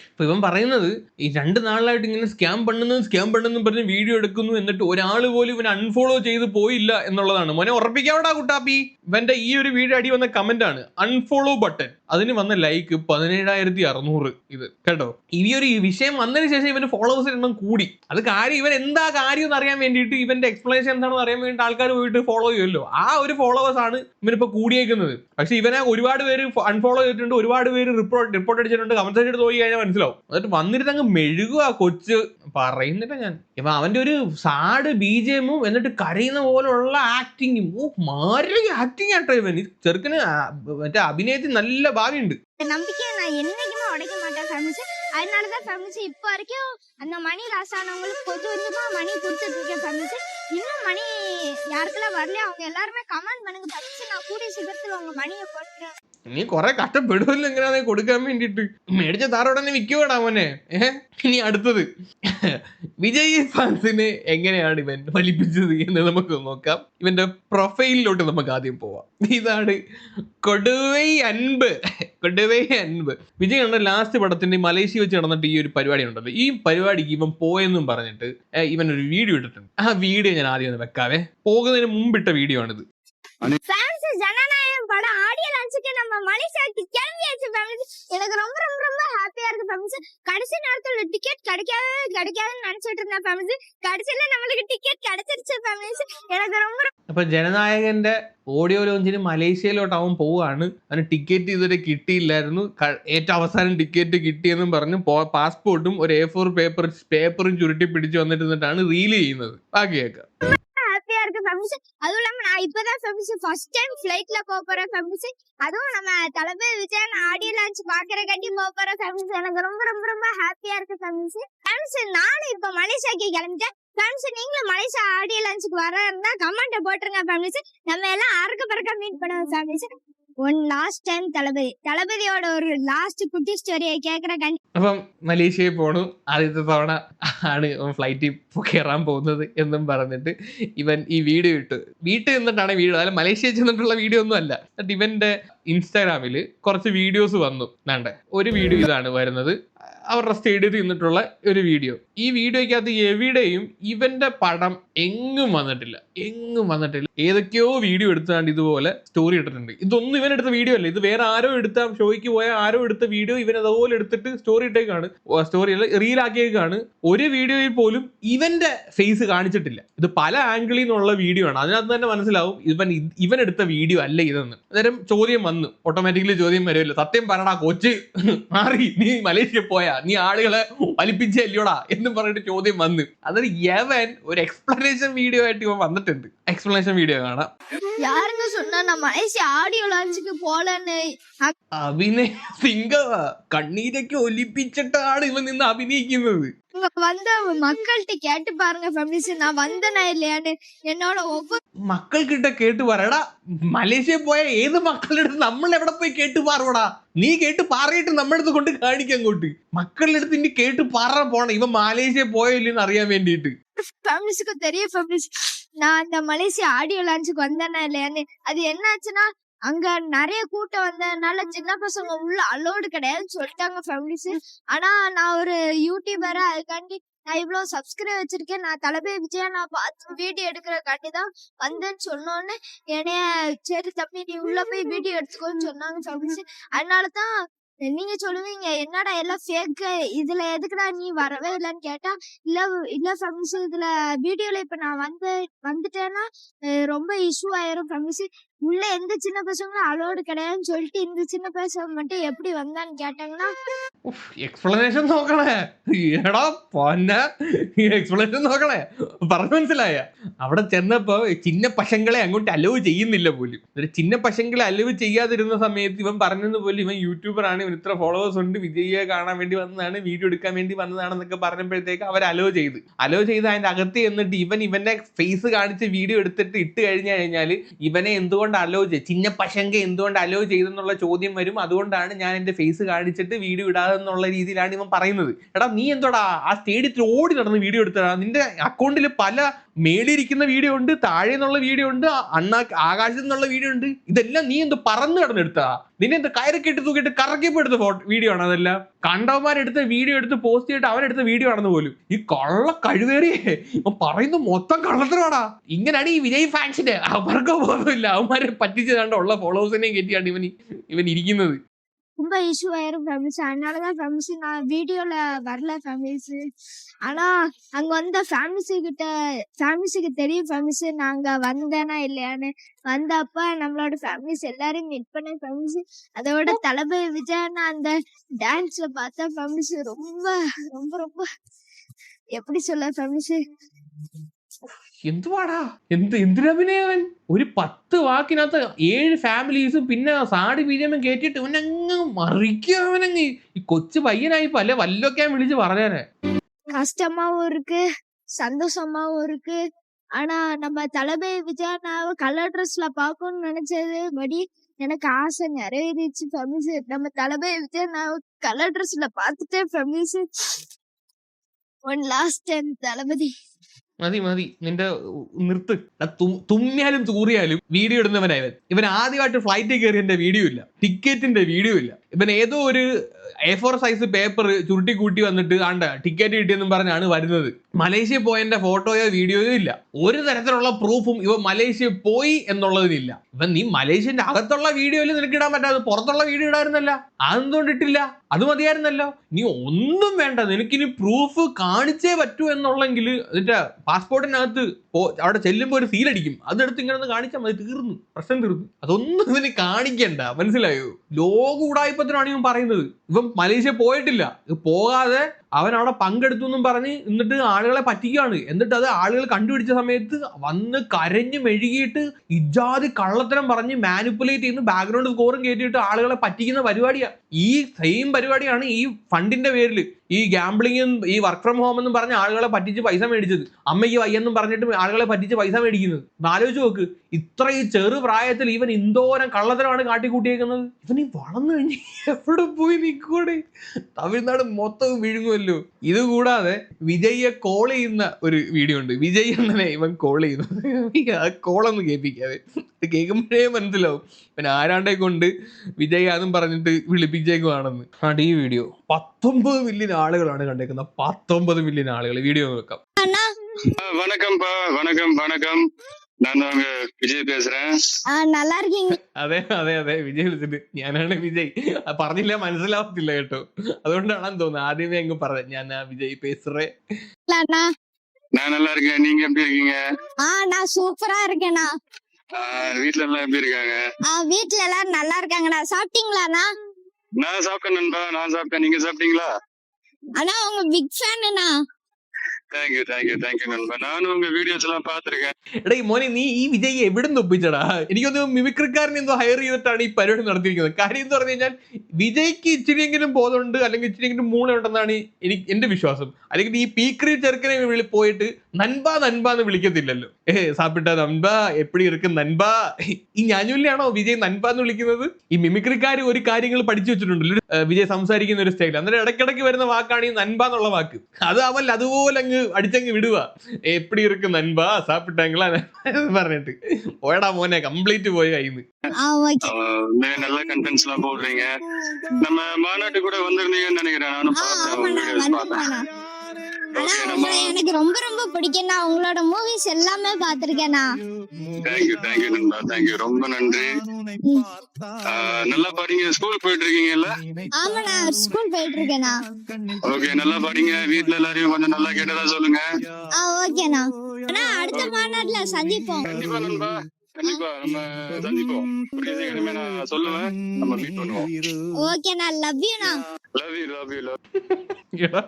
ഇപ്പൊ ഇവൻ പറയുന്നത് ഈ രണ്ട് നാളായിട്ട് ഇങ്ങനെ സ്കാം പണ്ണുന്നു സ്കാം പണ്ണെന്നും പറഞ്ഞ് വീഡിയോ എടുക്കുന്നു എന്നിട്ട് ഒരാൾ പോലും ഇവൻ അൺഫോളോ ചെയ്ത് പോയില്ല എന്നുള്ളതാണ് മോനെ ഉറപ്പിക്കാവടാ കുട്ടാപ്പി ഇവന്റെ ഈ ഒരു വീഡിയോ അടി വന്ന കമന്റ് ആണ് അൺഫോളോ ബട്ടൺ അതിന് വന്ന ലൈക്ക് പതിനേഴായിരത്തി അറുന്നൂറ് ഇത് കേട്ടോ ഈ ഒരു വിഷയം വന്നതിന് ശേഷം ഇവന് ഫോളോവേഴ്സ് എണ്ണം കൂടി അത് കാര്യം ഇവൻ എന്താ കാര്യം എന്ന് അറിയാൻ വേണ്ടിയിട്ട് ഇവന്റെ എക്സ്പ്ലനേഷൻ എന്താണെന്ന് അറിയാൻ വേണ്ടി ആൾക്കാർ പോയിട്ട് ഫോളോ ചെയ്യുമല്ലോ ആ ഒരു ഫോളോവേഴ്സ് ആണ് ഇവനിപ്പോ കൂടിയേക്കുന്നത് പക്ഷെ ഇവനെ ഒരുപാട് പേര് അൺഫോളോ ചെയ്തിട്ടുണ്ട് ഒരുപാട് പേര് റിപ്പോർട്ട് റിപ്പോർട്ട് അടിച്ചിട്ടുണ്ട് കമന്റ് സെക്ഷൻ നോക്കി കഴിഞ്ഞാൽ മനസ്സിലാവും എന്നിട്ട് വന്നിരുന്ന് അങ്ങ് മെഴുകുക കൊച്ച് പറയുന്നില്ല ഞാൻ ഇപ്പൊ അവന്റെ ഒരു സാഡ് ബി ജെ എമ്മും എന്നിട്ട് കരയുന്ന പോലുള്ള ആക്ടിങ്ങും ഓ മാറി ആക്ടിങ് ആട്ടോ ഇവൻ ഈ ചെറുക്കന് ആ- മറ്റേ അഭിനയത്തിൽ നല്ല ഭാവിയുണ്ട് நம்பிக்கையை நான் என்னைக்குமே உடைக்க மாட்டேன் ஃபேமிலிஸ் அதனாலதான் ஃபேமிலிஸ் இப்போ வரைக்கும் அந்த மணி லாஸ் ஆனவங்களுக்கு கொஞ்சம் கொஞ்சமா மணி கொடுத்துட்டு இருக்கேன் ஃபேமிலிஸ் இன்னும் மணி யாருக்கெல்லாம் வரலையோ அவங்க எல்லாருமே கமெண்ட் பண்ணுங்க ஃபேமிலிஸ் நான் கூடிய சீக்கிரத்துல உங்க மணியை போட்டுறேன் നീ കൊറേ കഷ്ടപ്പെടുമല്ലോ എങ്ങനെയാ കൊടുക്കാൻ വേണ്ടിട്ട് മേടിച്ച താറോടനെ വിൽക്കുവാടാ മോനെ ഏഹ് ഇനി അടുത്തത് വിജയ് ഫാൻസിനെ എങ്ങനെയാണ് ഇവൻ ഫലിപ്പിച്ചത് എന്ന് നമുക്ക് നോക്കാം ഇവന്റെ പ്രൊഫൈലിലോട്ട് നമുക്ക് ആദ്യം പോവാം ഇതാണ് കൊടുവൈ അൻപ് കൊടുവൈ അൻപ് വിജയ് കണ്ട ലാസ്റ്റ് പടത്തിന്റെ മലേഷ്യ വെച്ച് നടന്നിട്ട് ഈ ഒരു പരിപാടി ഉണ്ടല്ലോ ഈ പരിപാടിക്ക് ഇവൻ പോയെന്നും പറഞ്ഞിട്ട് ഏഹ്, ഇവൻ ഒരു വീഡിയോ ഇട്ടിട്ടുണ്ട് ആ വീഡിയോ ഞാൻ ആദ്യം ഒന്ന് വെക്കാവേ. പോകുന്നതിന് മുമ്പിട്ട വീഡിയോ ആണിത്. ஃபேமிலிஸ் ஜனநாயகம் படம் ஆடியோ லான்ச்சுக்கு நம்ம மலேசியாவுக்கு கிளம்பியாச்சு ஃபேமிலிஸ் எனக்கு ரொம்ப ரொம்ப ரொம்ப ஹாப்பியா இருக்கு ஃபேமிலிஸ் கடைசி நேரத்துல டிக்கெட் கிடைக்காது கிடைக்காதுன்னு நினைச்சிட்டு இருந்தேன் ஃபேமிலிஸ் கடைசியில நம்மளுக்கு டிக்கெட் கிடைச்சிருச்சு ஃபேமிலிஸ் எனக்கு ரொம்ப അപ്പൊ ജനനായകന്റെ ഓഡിയോ ലോഞ്ചിന് മലേഷ്യയിലോട്ട് അവൻ പോവാണ് അവന് ടിക്കറ്റ് ഇതുവരെ കിട്ടിയില്ലായിരുന്നു ക- ഏറ്റവും അവസാനം ടിക്കറ്റ് കിട്ടിയെന്നും പറഞ്ഞ് പാസ്പോർട്ടും ഒരു എ ഫോർ പേപ്പർ പേപ്പറും ചുരുട്ടി പിടിച്ചു വന്നിട്ട് നിന്നിട്ടാണ് റീൽ ചെയ്യുന്നത് ബാക്കി കേൾക്കാം ஃபெமினிசம் அதுவும் இல்லாம நான் இப்பதான் ஃபெமினிசம் ஃபர்ஸ்ட் டைம் ஃபிளைட்ல போக போறேன் ஃபேமிலிஸ் அதுவும் நம்ம தளபதி விஜயன் ஆடியோ லான்ச் பாக்குற கட்டி போக போறேன் ஃபேமிலிஸ் எனக்கு ரொம்ப ரொம்ப ரொம்ப ஹாப்பியா இருக்கு ஃபெமினிசம் ஃபெமினிசம் நானும் இப்ப மலேசியாக்கு கிளம்பிட்டேன். ஃபேமிலிஸ் நீங்களும் மலேசியா ஆடியோ லான்ச்சுக்கு வர இருந்தா கமெண்ட் போட்டுருங்க ஃபேமிலிஸ் நம்ம எல்லாம் அறக்க பறக்க மீட் பண்ணுவோம் families one last time Thalapathy தளபதியோட ஒரு லாஸ்ட் குட்டி ஸ்டோரியை கேக்குற கண்டி അപ്പം മലേഷ്യയിൽ പോണു ആദ്യത്തെ തവണ ആണ് ഇവൻ ഫ്ലൈറ്റിൽ കയറാൻ പോകുന്നത് എന്നും പറഞ്ഞിട്ട് ഇവൻ ഈ വീഡിയോ ഇട്ടു വീട്ടിൽ നിന്നിട്ടാണ് വീഡിയോ അതായത് മലേഷ്യ ചെന്നിട്ടുള്ള വീഡിയോ ഒന്നും അല്ല എന്നിട്ട് ഇവന്റെ ഇൻസ്റ്റാഗ്രാമിൽ കുറച്ച് വീഡിയോസ് വന്നു വേണ്ടേ ഒരു വീഡിയോ ഇതാണ് വരുന്നത് അവരുടെ സ്റ്റേഡിയത്തിൽ നിന്നിട്ടുള്ള ഒരു വീഡിയോ ഈ വീഡിയോയ്ക്കകത്ത് എവിടെയും ഇവന്റെ പടം എങ്ങും വന്നിട്ടില്ല. എങ്ങും വന്നിട്ടില്ല. ഏതൊക്കെയോ വീഡിയോ എടുത്താണ്ട് ഇതുപോലെ സ്റ്റോറി ഇട്ടിട്ടുണ്ട്. ഇതൊന്നും ഇവൻ എടുത്ത വീഡിയോ അല്ല. ഇത് വേറെ ആരോ എടുത്ത ഷോയ്ക്ക് പോയ ആരോ എടുത്ത വീഡിയോ ഇവൻ അതുപോലെ എടുത്തിട്ട് സ്റ്റോറി ഇട്ടേക്കാണ്. സ്റ്റോറിയിൽ റീലാക്കിയേക്കാണ് ഒരു വീഡിയോയിൽ പോലും ഇവന്റെ ഫേസ് കാണിച്ചിട്ടില്ല. ഇത് പല ആംഗിളിൽ നിന്നുള്ള വീഡിയോ ആണ്. അതിനകത്ത് തന്നെ മനസ്സിലാവും ഇവൻ ഇവൻ എടുത്ത വീഡിയോ അല്ല ഇതെന്ന്. അന്നേരം ചോദ്യം വന്നു. ഓട്ടോമാറ്റിക്കലി ചോദ്യം വരുമല്ലോ സത്യം പറടാ കൊച്ച്. മാറി നീ മലേഷ്യ പോയാ? നീ ആളുകളെ വലിപ്പിച്ചല്ലോടാ എന്നും പറഞ്ഞിട്ട് ചോദ്യം വന്നു അതൊരു യവൻ ഒരു എക്സ്പ്ലനേഷൻ വീഡിയോ ആയിട്ട് ഇവൻ വന്നിട്ടുണ്ട് എക്സ്പ്ലനേഷൻ വീഡിയോ കാണാം யாருங்க சொன்னா நான் மலேசியா ஆடியோ லான்ச்சுக்கு போலன்னு അഭിനയ സിംഗവാ കണ്ണീരൊക്കെ ഒലിപ്പിച്ചിട്ടാണ് ഇവൻ നിന്ന് അഭിനയിക്കുന്നത് இங்க வந்த மக்கள்கிட்ட கேட்டு பாருங்க ஃபெமினிஸ்ட் நான் வந்தனா இல்லையான்னு என்னோட ஒவ்வொரு மக்கள்கிட்ட കേട്ട് പറയടാ മലേഷ്യ പോയ ഏത് മക്കളുടെ നമ്മൾ എവിടെ പോയി കേട്ട് പാറോടാ നീ കേട്ട് പാറിയിട്ട് നമ്മളടുത്ത് കൊണ്ട് കാണിക്കാൻ അങ്ങോട്ട് മക്കളുടെ അടുത്ത് ഇനി കേട്ട് പാറാൻ പോണം ഇവ മലേഷ്യ പോയില്ലെന്ന് അറിയാൻ വേണ്ടിയിട്ട് ഫെമിനിസ്റ്റുക്ക് തെരിയ ഫെമിനിസ്റ്റ് நான் அந்த மலேசியா ஆடியோ லான்ச்சுக்கு வந்தேனா இல்லையான்னு அது என்னாச்சுன்னா அங்க நிறைய கூட்டம் வந்ததுனால சின்ன பசங்க உள்ள அலோடு கிடையாதுன்னு சொல்லிட்டாங்க ஃபேமிலிஸ் ஆனா நான் ஒரு யூடியூபரா அதுக்காண்டி நான் இவ்வளவு சப்ஸ்கிரைப் வச்சிருக்கேன். நான் தளபதி விஜயா நான் பார்த்து வீடியோ எடுக்கிறக்காண்டி தான் வந்தேன்னு சொன்னோன்னே என்னைய சரி தம்பி நீ உள்ள போய் வீடியோ எடுத்துக்கோன்னு சொன்னாங்க ஃபேமிலிஸ் அதனால தான் நீங்க சொல்லுவீங்க என்னடா எல்லாம் ஃபேக் இதுல எதுக்குடா நீ வரவே இல்லைன்னு கேட்டா இல்ல இல்ல ஃபேமிலிஸ் இதுல வீடியோல இப்ப நான் வந்து வந்துட்டேன்னா ரொம்ப இஷ்யூ ஆயிரும் ஃபேமிலிஸ் உள்ள எந்த சின்ன பசங்களும் அலோடு கிடையாதுன்னு சொல்லிட்டு இந்த சின்ன பசங்க மட்டும் எப்படி வந்தான்னு கேட்டாங்கன்னா എക്സ്പ്ലനേഷൻ നോക്കണേ എടാ പൊന്ന എക്സ്പ്ലനേഷൻ നോക്കണേ പറഞ്ഞു മനസ്സിലായ അവിടെ ചെന്നപ്പോ ചിന്ന പശങ്ങളെ അങ്ങോട്ട് അലവ് ചെയ്യുന്നില്ല പോലും ഒരു ചിന്ന പശങ്ങളെ അലവ് ചെയ്യാതിരുന്ന സമയത്ത് ഇവൻ പറഞ്ഞത് പോലും ഇവൻ യൂട്യൂബർ ആണ് ഇവൻ ഇത്ര ഫോളോവേഴ്സ് ഉണ്ട് വിജയെ കാണാൻ വേണ്ടി വന്നതാണ് വീഡിയോ എടുക്കാൻ വേണ്ടി വന്നതാണെന്നൊക്കെ പറഞ്ഞപ്പോഴത്തേക്ക് അവർ അലോ ചെയ്ത് അലോ ചെയ്ത് അതിന്റെ അകത്ത് എന്നിട്ട് ഇവൻ ഇവന്റെ ഫേസ് കാണിച്ച് വീഡിയോ എടുത്തിട്ട് ഇട്ട് കഴിഞ്ഞു കഴിഞ്ഞാൽ ഇവനെ എന്തുകൊണ്ട് അലോ ചെയ്ത് ചിന്ന പശങ്ക എന്തുകൊണ്ട് അലോ ചെയ്തെന്നുള്ള ചോദ്യം വരും. അതുകൊണ്ടാണ് ഞാൻ എന്റെ ഫേസ് കാണിച്ചിട്ട് വീഡിയോ ഇടാതെ എന്നുള്ള രീതിയിലാണ് ഇവൻ പറയുന്നത്. എടാ നീ എന്തോടാ? ആ സ്റ്റേഡിയത്തിൽ ഓടി നടന്ന് വീഡിയോ എടുത്തടാ നിന്റെ അക്കൗണ്ടിൽ പല മേളിരിക്കുന്ന വീഡിയോ ഉണ്ട് താഴെ നിന്നുള്ള വീഡിയോ ഉണ്ട് അണ്ണാ ആകാശത്തു നിന്നുള്ള വീഡിയോ ഉണ്ട്. ഇതെല്ലാം നീ എന്ത് പറന്ന് കിടന്നെടുത്താ? നിന്നെ എന്ത് കയറക്കെട്ട് തൂക്കിയിട്ട് കറക്കിപ്പെടുത്ത ഫോട്ടോ വീഡിയോ ആണ് അതെല്ലാം? കണ്ടവന്മാരെടുത്ത വീഡിയോ എടുത്ത് പോസ്റ്റ് ചെയ്തിട്ട് അവരെടുത്ത വീഡിയോ ആണെന്ന് പോലും. ഈ കള്ള കഴുതേറിയേ ഇവൻ പറയുന്ന മൊത്തം കള്ളത്തിനാടാ ഇങ്ങനെയാണ് ഈ വിജയ് ഫാൻസിന്റെ അവർക്ക് ബോധമില്ല. അവന്മാരെ പറ്റിച്ചതാണ്ട് ഉള്ള ഫോളോവേഴ്സിനെയും കയറ്റിയാണ് ഇവൻ ഇവൻ ഇരിക്കുന്നത്. ரொம்ப இஷ்யூ ஆயிரும் ஃபேமிலிஸ் அதனாலதான் ஃபேமிலிஸ் நான் வீடியோல வரல ஃபேமிலிஸ் ஆனா அங்க வந்த ஃபேமிலிஸ் கிட்ட ஃபேமிலிஸுக்கு தெரியும் ஃபேமிலிஸ் நாங்க வந்தேனா இல்லையான்னு. வந்தப்ப நம்மளோட ஃபேமிலிஸ் எல்லாரும் மீட் பண்ண ஃபேமிலிஸ் அதோட தளபதி விஜயனா அந்த டான்ஸ்ல பார்த்தா ஃபேமிலிஸ் ரொம்ப ரொம்ப ரொம்ப எப்படி சொல்ல ஃபேமிலிஸ் എന്തുവാടാ എന്ത് എന്തിനഭിനയവൻ ഒരു പത്ത് വാക്കിനകത്ത് ഏഴ് ഫാമിലീസും പിന്നെ സാടി ബീജമം കേട്ടിട്ട് ഇവനങ്ങ് മറിക്കുക അവനങ്ങ് ഈ കൊച്ചു പയ്യനായി പല വല്ലൊക്കെ വിളിച്ച് പറഞ്ഞേനെ கஷ்டமாவும் இருக்கு சந்தோஷமாவும் இருக்கு ஆனா நம்ம தளபதி விஜயனாவை கலர் ட்ரெஸ்ல பார்க்கணும்னு நினைச்சது படி எனக்கு ஆசை நிறைவேறிச்சு ஃபேமிலிஸ் நம்ம தளபதி விஜயனாவை கலர் ட்ரெஸ்ல பார்த்துட்டேன் families one last time Thalapathy മതി മതി. നിന്റെ നിർത്ത്. തുമ്മിയാലും തൂറിയാലും വീഡിയോ ഇടുന്നവനായവൻ ഇവൻ. ആദ്യമായിട്ട് ഫ്ലൈറ്റിൽ കയറിയതിന്റെ വീഡിയോ ഇല്ല. ടിക്കറ്റിന്റെ വീഡിയോ ഇല്ല. ഇവൻ ഏതോ ഒരു എ ഫോർ സൈസ് പേപ്പർ ചുരുട്ടി കൂട്ടി വന്നിട്ട് ആണ്ട ടിക്കറ്റ് കിട്ടിയെന്നും പറഞ്ഞാണ് വരുന്നത്. മലേഷ്യ പോയതിന്റെ ഫോട്ടോയോ വീഡിയോയോ ഇല്ല. ഒരു തരത്തിലുള്ള പ്രൂഫും ഇവ മലേഷ്യ പോയി എന്നുള്ളതിനില്ല ഇവൻ നീ മലേഷ്യന്റെ അകത്തുള്ള വീഡിയോയിൽ നിനക്ക് ഇടാൻ പറ്റാതെ പുറത്തുള്ള വീഡിയോ ഇടായിരുന്നല്ല. അതെന്തുകൊണ്ട് അത് മതിയായിരുന്നല്ലോ. നീ ഒന്നും വേണ്ട. നിനക്കിനി പ്രൂഫ് കാണിച്ചേ പറ്റൂ എന്നുള്ളെങ്കിൽ എന്നിട്ട് പാസ്പോർട്ടിനകത്ത് അവിടെ ചെല്ലുമ്പോൾ ഒരു സീലടിക്കും അതെടുത്ത് ഇങ്ങനെ ഒന്ന് കാണിച്ചാൽ മതി. തീർന്നു. പ്രശ്നം തീർന്നു. അതൊന്നും ഇവന് കാണിക്കണ്ട. മനസ്സിലായോ? ലോക ഉടായ്പത്തിനാണ് ഇവൻ പറയുന്നത്? ഇവൻ മലേഷ്യ പോയിട്ടില്ല. പോകാതെ അവൻ അവിടെ പങ്കെടുത്തു എന്നും പറഞ്ഞ് എന്നിട്ട് ആളുകളെ പറ്റിക്കുകയാണ്. എന്നിട്ട് അത് ആളുകൾ കണ്ടുപിടിച്ച സമയത്ത് വന്ന് കരഞ്ഞു മെഴുകിയിട്ട് ഇജാതി കള്ളത്തരം പറഞ്ഞ് മാനിപ്പുലേറ്റ് ചെയ്യുന്ന. ബാക്ക്ഗ്രൗണ്ട് സ്കോറും കയറ്റിയിട്ട് ആളുകളെ പറ്റിക്കുന്ന പരിപാടിയാ. ഈ സെയിം പരിപാടിയാണ് ഈ ഫണ്ടിന്റെ പേരിൽ ഈ ഗ്യാംബ്ലിങ്ങും ഈ വർക്ക് ഫ്രം ഹോം എന്നും പറഞ്ഞ് ആളുകളെ പറ്റിച്ച് പൈസ മേടിച്ചത്. അമ്മയ്ക്ക് വയ്യെന്നും പറഞ്ഞിട്ട് ആളുകളെ പറ്റിച്ച് പൈസ മേടിക്കുന്നത്. ആലോചിച്ച് നോക്ക്. ഇത്ര ഈ ചെറു പ്രായത്തിൽ ഇവൻ എന്തോരം കള്ളത്തരമാണ് കാട്ടിക്കൂട്ടിയേക്കുന്നത്. ഇവൻ ഈ വളർന്നു കഴിഞ്ഞ് എവിടെ പോയി കൂടി തമിഴ്നാട് മൊത്തം വിഴുങ്ങുമല്ലോ ഇതുകൂടാതെ വിജയ്യെ കോൾ ചെയ്യുന്ന ഒരു വീഡിയോ ഉണ്ട്. വിജയ് എന്നനെ ഇവൻ കോൾ ചെയ്യുന്നത്? കോളൊന്നും കേൾപ്പിക്കാതെ. കേൾക്കുമ്പോഴേ മനസ്സിലാവും. പിന്നെ ആരാണ്ടെ കൊണ്ട് വിജയ് അതും പറഞ്ഞിട്ട് വിളിപ്പിച്ചേക്കുവാണെന്ന്. ആണ് ഈ വീഡിയോ പത്തൊമ്പത് മില്യൻ ആളുകളാണ് കണ്ടേക്കുന്നത്. പത്തൊമ്പത് മില്യൻ ആളുകൾ. വീഡിയോ നോക്കാം. വണക്കം പാ വണക്കം വണക്കം. நான் விஜய் பேசுறேன். நல்லா இருக்கீங்க. അതെ അതെ അതെ വിജയ് വിളിച്ചിട്ട് ഞാനാണ് വിജയ്. ആ, പറഞ്ഞില്ല മനസ്സിലാവത്തില്ല കേട്ടോ. അതുകൊണ്ടാണെന്ന് തോന്നുന്നു. ആദ്യമേ അങ്ങ് പറഞ്ഞത് ഞാൻ அண்ணா நான் நல்லா இருக்கேன். நீங்க எப்படி இருக்கீங்க? ஆ நான் சூப்பரா இருக்கேண்ணா ஆஹ் வீட்ல எல்லாம் எப்படி இருக்காங்க? ஆ வீட்ல எல்லாரும் நல்லா இருக்காங்கண்ணா சாப்பிட்டீங்களாண்ணா நான் சாப்பிட்டேன் நான் சாப்பிட்டேன். நீங்க சாப்பிட்டீங்களா? அண்ணா உங்க பிக் ஃபேனுண்ணா தேங்க்யூ தேங்க்யூ தேங்க்யூ நண்பா நானும் உங்க வீடியோஸ் எல்லாம் பாத்திருக்கேன் എടാ ഈ മോനെ നീ ഈ വിജയ് എവിടെ നിന്ന് ഒപ്പിച്ചടാ എനിക്കൊന്ന് മിമിക്രിക്കാരനെ എന്തോ ഹയർ ചെയ്തിട്ടാണ് ഈ പരിപാടി നടത്തിയിരിക്കുന്നത് കാര്യം എന്ന് പറഞ്ഞു കഴിഞ്ഞാൽ വിജയ്ക്ക് ഇച്ചിരിയെങ്കിലും ബോധമുണ്ട് അല്ലെങ്കിൽ ഇച്ചിരിയെങ്കിലും മൂളുണ്ടെന്നാണ് എനിക്ക് എന്റെ വിശ്വാസം അല്ലെങ്കിൽ ഈ പീക്രി ചെറുക്കനെ വിളി പോയിട്ട് നൻപ നൻപ എന്ന് വിളിക്കത്തില്ലല്ലോ ഏ സാപ്പിട്ട നൻപ എപ്പിടി ഇരിക്കും നൻപ ഈ ഞാനുള്ളിയാണോ വിജയ് നൻപ എന്ന് വിളിക്കുന്നത് ഈ മിമിക്രിക്കാർ ഒരു കാര്യങ്ങൾ പഠിച്ചു വെച്ചിട്ടുണ്ടല്ലോ ഏ, വിജയ് സംസാരിക്കുന്ന ഒരു സ്റ്റൈൽ അന്നേരം ഇടയ്ക്കിടയ്ക്ക് വരുന്ന വാക്കാണ് ഈ നൻപ എന്നുള്ള വാക്ക് അത് അവൻ അതുപോലെ അങ്ങ് അടിച്ചങ്ങ് വിടുക എപ്പിടി ഇരിക്കും നൻപ സാപ്പിട്ടാങ്കളാ പറഞ്ഞിട്ട് പോയടാ മോനെ കംപ്ലീറ്റ് പോയി കയ്യിന്ന് ஆ ஓகே ஆ, உண்மையிலே நல்ல கண்டென்ட்ஸ் எல்லாம் போடுறீங்க நம்ம மாநாட்டு கூட வந்திருந்தீங்கன்னு நினைக்கிறேன் நானும் பார்த்தேன் ஓகே நம்ம எனக்கு ரொம்ப ரொம்ப பிடிக்கும்ண்ணா. உங்களோட மூவிஸ் எல்லாமே பாத்திருக்கேண்ணா தேங்க்யூ தேங்க்யூ நண்பா. தேங்க்யூ ரொம்ப நன்றி. நல்லா படிங்க. ஸ்கூல் போயிட்டு இருக்கீங்கல்ல ஆமாண்ணா ஸ்கூல் போயிட்டு இருக்கேண்ணா ஓகே நல்லா படிங்க. வீட்ல எல்லாரையும் கொஞ்சம் நல்லா கேட்டதா சொல்லுங்க. ஆ அண்ணா அடுத்த மாநாட்டுல சந்திப்போம். கண்டிப்பா நண்பா. கண்டிப்பா நம்ம சந்திப்போம் புரியுது இனிமே நான் சொல்லுவேன் நம்ம மீட் பண்ணுவோம் ஓகேண்ணா love யூண்ணா love you love you love എടാ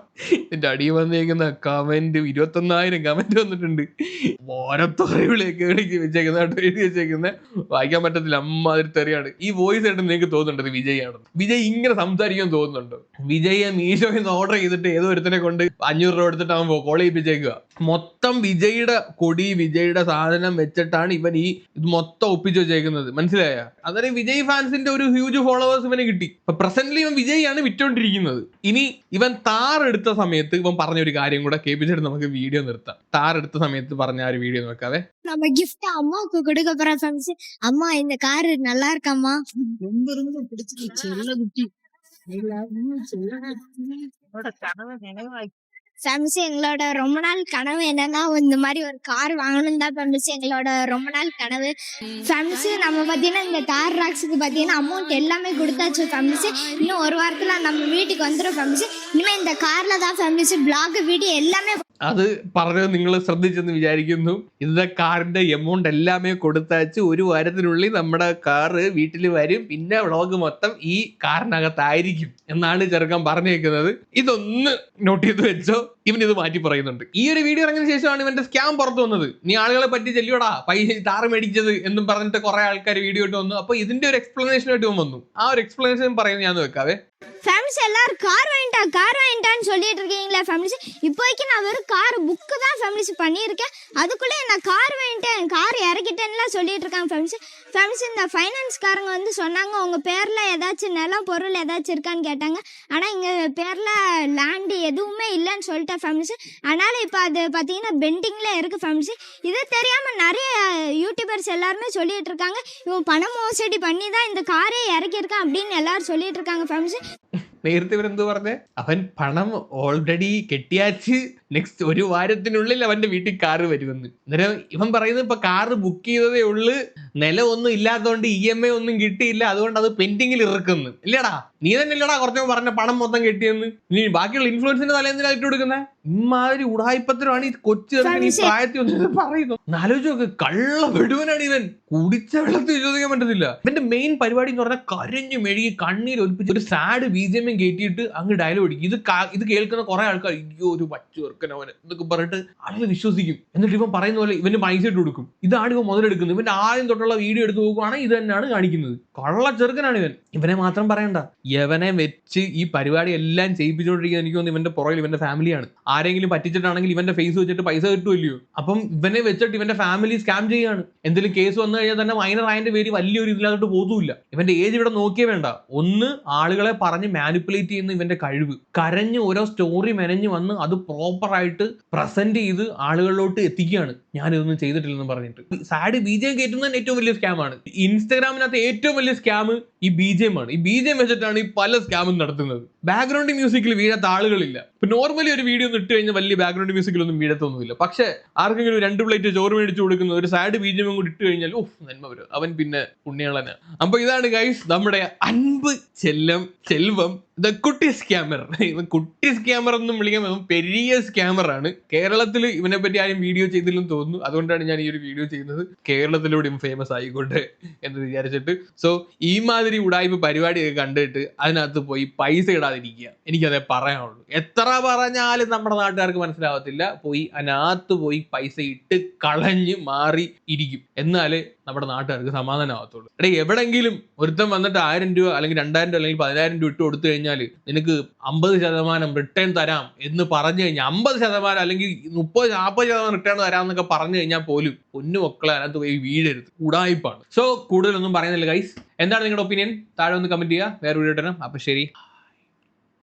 എന്റെ അടി വന്നേക്കുന്ന കമന്റ് ഇരുപത്തൊന്നായിരം കമന്റ് വന്നിട്ടുണ്ട് ഓരത്തോറിവിളിയൊക്കെ എഴുതി വെച്ചേക്കുന്ന കേട്ടോ, എഴുതി വെച്ചേക്കുന്ന വായിക്കാൻ പറ്റത്തില്ല അമ്മാതിരി തെറിയാണ് ഈ വോയിസ് ആയിട്ട് നിങ്ങൾക്ക് തോന്നുന്നുണ്ട് വിജയ് ആണെന്ന് വിജയ് ഇങ്ങനെ സംസാരിക്കാൻ തോന്നുന്നുണ്ടോ വിജയെ മീശോയിൽ നിന്ന് ഓർഡർ ചെയ്തിട്ട് ഏതോ ഒരുത്തനെ കൊണ്ട് അഞ്ഞൂറ് രൂപ എടുത്തിട്ട് അവൻ കോൾ ചെയ്യിപ്പിച്ചേക്കുക മൊത്തം വിജയുടെ കൊടി വിജയുടെ സാധനം വെച്ചിട്ടാണ് ഇവൻ ഈ ഇത് മൊത്തം ഒപ്പിച്ചു വെച്ചേക്കുന്നത് മനസ്സിലായ അന്നേരം വിജയ് ഫാൻസിന്റെ ഒരു ഹ്യൂജ് ഫോളോവേഴ്സ് ഇവന് കിട്ടി ഇപ്പൊ പ്രസന്റ്ലി ഇവൻ വിജയാണ് വിറ്റോണ്ടിരിക്കുന്നത് ഇനി ഇവൻ താർ എടുത്ത സമയത്ത് ഇവൻ പറഞ്ഞ ഒരു കാര്യം കൂടെ കേൾപ്പിച്ചിട്ട് നമുക്ക് വീഡിയോ നിർത്താം താർ എടുത്ത സമയത്ത് പറഞ്ഞ ആ ഒരു വീഡിയോ നോക്കാതെ நம்ம gift அம்மாவுக்கு கொடுக்க போற ஃப்ரெண்ட்ஸ் அம்மா இந்த கார் நல்லா இருக்காம்மா ரொம்ப ரொம்ப பிடிச்சிருச்சு செல்ல குட்டி கனவு நினைவாக்கி ஃப்ரெண்ட்ஸ் எங்களோட ரொம்ப நாள் கனவு என்னன்னா இந்த மாதிரி ஒரு கார் வாங்கணும் தான் ஃப்ரெண்ட்ஸ் எங்களோட ரொம்ப நாள் கனவு ஃப்ரெண்ட்ஸ் நம்ம பார்த்தீங்கன்னா இந்த தார் ராக்ஸுக்கு பார்த்தீங்கன்னா அமௌண்ட் எல்லாமே கொடுத்தாச்சு ஃப்ரெண்ட்ஸ் இன்னும் ஒரு வாரத்தில் நம்ம வீட்டுக்கு வந்துடும் ஃப்ரெண்ட்ஸ் இனிமேல் இந்த காரில் தான் ஃப்ரெண்ட்ஸ் பிளாக் வீடியோ எல்லாமே അത് പറഞ്ഞത് നിങ്ങൾ ശ്രദ്ധിച്ചെന്ന് വിചാരിക്കുന്നു ഇന്നത്തെ കാറിന്റെ എമൗണ്ട് എല്ലാമേ കൊടുത്തയച്ച് ഒരു വാരത്തിനുള്ളിൽ നമ്മുടെ കാറ് വീട്ടിൽ വരും പിന്നെ വ്ളോഗ് മൊത്തം ഈ കാറിനകത്തായിരിക്കും എന്നാണ് ചെറുക്കൻ പറഞ്ഞേക്കുന്നത് ഇതൊന്ന് നോട്ട് ചെയ്ത് വെച്ചോ ഇവൻ ഇത് മാറ്റി പറയുന്നുണ്ട്. ഈ ഒരു വീഡിയോ ഇറങ്ങിയ ശേഷമാണ് ഇവന്റെ സ്കാം പുറത്തു വന്നത്. നീ ആളുകളെ പറ്റി ചെല്ലിയോടാ പൈസ താറ് മേടിച്ചത് എന്നും പറഞ്ഞിട്ട് കുറെ ആൾക്കാർ വീഡിയോ ഇട്ട് വന്നു. അപ്പൊ ഇതിന്റെ ഒരു എക്സ്പ്ലനേഷൻ ആയിട്ട് ഇവൻ വന്നു. ആ ഒരു എക്സ്പ്ലനേഷൻ പറയുന്നത് ഞാൻ വെക്കാവേ. ஃபேமிலிஸ் எல்லாரும் கார் வாங்கிட்டா? கார் வாங்கிட்டான்னு சொல்லிட்டு இருக்கீங்களா ஃபேமிலிஸ் இப்போதைக்கு நான் வெறும் கார் புக்கு தான் ஃபேமிலிஸ் பண்ணியிருக்கேன். அதுக்குள்ளே நான் கார் வாங்கிட்டேன் கார் இறக்கிட்டேன்னுலாம் சொல்லிட்டு இருக்காங்க ஃபேமிலிஸ் ஃபேமிலிஸ் இந்த ஃபைனான்ஸ்காரங்க வந்து சொன்னாங்க உங்கள் பேரில் ஏதாச்சும் நிலம் பொருள் ஏதாச்சும் இருக்கான்னு கேட்டாங்க. ஆனால் எங்கள் பேரில் லேண்டு எதுவுமே இல்லைன்னு சொல்லிட்டேன் ஃபேமிலிஸ் அதனால் இப்போ அது பார்த்தீங்கன்னா பெண்டிங்கில் இருக்குது ஃபேமிலிஸ் இது தெரியாமல் நிறைய யூடியூபர்ஸ் எல்லாருமே சொல்லிட்டு இருக்காங்க இவன் பண மோசடி பண்ணி தான் இந்த காரே இறக்கியிருக்கான் அப்படின்னு எல்லாரும் சொல்லிட்டு இருக்காங்க ஃபேமிலிஸ் നേരത്തെ ഇവരെന്ത് പറഞ്ഞേ? അവൻ പണം ഓൾറെഡി കെട്ടിയാച്ച് നെക്സ്റ്റ് ഒരു വാരത്തിനുള്ളിൽ അവന്റെ വീട്ടിൽ കാറ് വരുമെന്ന്. അന്നേരം ഇവൻ പറയുന്നത് ഇപ്പൊ കാറ് ബുക്ക് ചെയ്തതേ ഉള്ളു. നില ഒന്നും ഇല്ലാത്തതുകൊണ്ട് ഇ എം ഐ ഒന്നും കിട്ടിയില്ല. അതുകൊണ്ട് അത് പെൻഡിങ്ങിൽ ഇറക്കുന്നു. ഇല്ലടാ നീ തന്നെ ഇല്ലടാ കുറച്ചു പറഞ്ഞ പണം മൊത്തം കെട്ടിയെന്ന്. നീ ബാക്കിയുള്ള ഇൻഫ്ലുവൻസിന്റെ തലേന്തിനാ ഇട്ട് കൊടുക്കുന്നത് ഇമാതിരി ഉടായ്പത്തിലാണ് ഈ കൊച്ചു ചെറുക്കൻ ഈ പ്രായത്തിൽ ഒന്നും പറയുന്നു. ആലോചിച്ച് നോക്ക് കള്ള വെടുവനാണ് ഇവൻ. കുടിച്ച വെള്ളത്തിൽ വിശ്വസിക്കാൻ പറ്റത്തില്ല. ഇവന്റെ മെയിൻ പരിപാടി എന്ന് പറഞ്ഞാൽ കരഞ്ഞു മെഴുകി കണ്ണീർ ഒലിപ്പിച്ച് ഒരു സാഡ് ബീജമ്യം കയറ്റിയിട്ട് അങ്ങ് ഡയലോഗ് അടിക്കും. ഇത് ഇത് കേൾക്കുന്ന കുറെ ആൾക്കാർ അയ്യോ ഒരു പച്ചു ചെറുക്കനവൻ എന്നൊക്കെ പറഞ്ഞിട്ട് ആളുകൾ വിശ്വസിക്കും. എന്നിട്ട് ഇവൻ പറയുന്ന പോലെ ഇവന് പൈസ ഇട്ട് കൊടുക്കും. ഇതാണ് ഇവൻ മുതലെടുക്കുന്നത്. ഇവന്റെ ആദ്യം തൊട്ടുള്ള വീഡിയോ എടുത്ത് നോക്കുവാണെങ്കിൽ ഇത് തന്നെയാണ് കാണിക്കുന്നത്. കള്ള ചെറുക്കനാണ് ഇവൻ. ഇവനെ മാത്രം പറയണ്ട. ഇവനെ വെച്ച് ഈ പരിപാടി എല്ലാം ചെയ്യിപ്പിച്ചുകൊണ്ടിരിക്കുന്നത് എനിക്ക് തോന്നുന്നു ഇവന്റെ പുറകിൽ ഇവന്റെ ഫാമിലിയാണ് ആരെങ്കിലും പറ്റിച്ചിട്ടാണെങ്കിൽ ഇവന്റെ ഫേസ് വെച്ചിട്ട് പൈസ കിട്ടുമല്ലയോ അപ്പം ഇവനെ വെച്ചിട്ട് ഇവന്റെ ഫാമിലി സ്കാം ചെയ്യാണ് എന്തെങ്കിലും കേസ് വന്നു കഴിഞ്ഞാൽ തന്നെ മൈനർ ആയതിന്റെ പേര് വലിയൊരു ഇതിലാകട്ട് പോതുമില്ല ഇവന്റെ ഏജ് ഇവിടെ നോക്കിയേ വേണ്ട. ഒന്ന് ആളുകളെ പറഞ്ഞ് മാനിപ്പുലേറ്റ് ചെയ്യുന്ന ഇവന്റെ കഴിവ്. കരഞ്ഞ് ഓരോ സ്റ്റോറി മെനഞ്ഞ് വന്ന് അത് പ്രോപ്പർ ആയിട്ട് പ്രസന്റ് ചെയ്ത് ആളുകളിലോട്ട് എത്തിക്കുകയാണ്. ഞാൻ ഇതൊന്നും ചെയ്തിട്ടില്ലെന്ന് പറഞ്ഞിട്ട്. സാഡ് ബി ജെ കയറ്റുന്നത് ഏറ്റവും വലിയ സ്കാമാണ് ഇൻസ്റ്റാഗ്രാമിനകത്ത് ഏറ്റവും വലിയ സ്കാം ഈ ബി ജെ എം ആണ് ഈ ബി ജെ എം വെച്ചിട്ടാണ് ഈ പല സ്കാമും നടത്തുന്നത്. ബാക്ക്ഗ്രൗണ്ട് മ്യൂസിക്കിൽ വീഴാത്ത ആളുകളില്ല. ഇപ്പൊ നോർമലി ഒരു വീഡിയോ ഒന്ന് ഇട്ട് കഴിഞ്ഞാൽ വലിയ ബാക്ക്ഗ്രൗണ്ട് മ്യൂസിക്കിലൊന്നും വീഴത്തൊന്നുമില്ല. പക്ഷെ ആർക്കെങ്കിലും രണ്ട് പ്ലേറ്റ് ചോറ് മേടിച്ചു കൊടുക്കുന്ന ഒരു സാഡ് ബീജം കൂടി ഇട്ട് കഴിഞ്ഞാൽ ഓഫ് നന്മ വരും. അവൻ പിന്നെ പുണ്യാളന. അപ്പൊ ഇതാണ് ഗൈസ് നമ്മുടെ അൻപ് ചെല്ലം ചെൽവം ദ കുട്ടി സ്കാമർ ഇവൻ കുട്ടി സ്കാമർ എന്നും വിളിക്കാൻ പെരിയ സ്കാമർ ആണ്. കേരളത്തിൽ ഇവനെ പറ്റി ആരും വീഡിയോ ചെയ്തില്ലെന്ന് തോന്നുന്നു. അതുകൊണ്ടാണ് ഞാൻ ഈ ഒരു വീഡിയോ ചെയ്യുന്നത്. കേരളത്തിലൂടെയും ഫേമസ് ആയിക്കോട്ടെ എന്ന് വിചാരിച്ചിട്ട്. സോ ഈ മാതിരി ഉടായ്പ പരിപാടിയൊക്കെ കണ്ടിട്ട് അതിനകത്ത് പോയി പൈസ ഇടാതിരിക്കുക എനിക്കതേ പറയാനുള്ളൂ. എത്ര പറഞ്ഞാലും നമ്മുടെ നാട്ടുകാർക്ക് മനസ്സിലാവത്തില്ല. പോയി അതിനകത്ത് പോയി പൈസ ഇട്ട് കളഞ്ഞ് മാറി ഇരിക്കും. എന്നാലേ നമ്മുടെ നാട്ടുകാർക്ക് സമാധാനമാകത്തുള്ളൂ എടേ എവിടെങ്കിലും ഒരുത്തൻ വന്നിട്ട് ആയിരം രൂപ അല്ലെങ്കിൽ രണ്ടായിരം രൂപ അല്ലെങ്കിൽ പതിനായിരം രൂപ ഇട്ട് കൊടുത്തു കഴിഞ്ഞാൽ നിനക്ക് അമ്പത് ശതമാനം റിട്ടേൺ തരാം എന്ന് പറഞ്ഞു കഴിഞ്ഞാൽ അമ്പത് ശതമാനം അല്ലെങ്കിൽ മുപ്പത് നാൽപ്പത് ശതമാനം റിട്ടേൺ തരാം എന്നൊക്കെ പറഞ്ഞു കഴിഞ്ഞാൽ പോലും പൊന്നു മക്കളെ അതിനകത്ത് പോയി വീഴരുത്. ഉടായ്പാണ് സോ കൂടുതലൊന്നും പറയുന്നില്ല ഗൈസ് എന്താണ് നിങ്ങളുടെ ഒപ്പീനിയൻ താഴെ ഒന്ന് കമന്റ് ചെയ്യുക. വേറെ വീഡിയോ ഇടണം അപ്പൊ ശരി.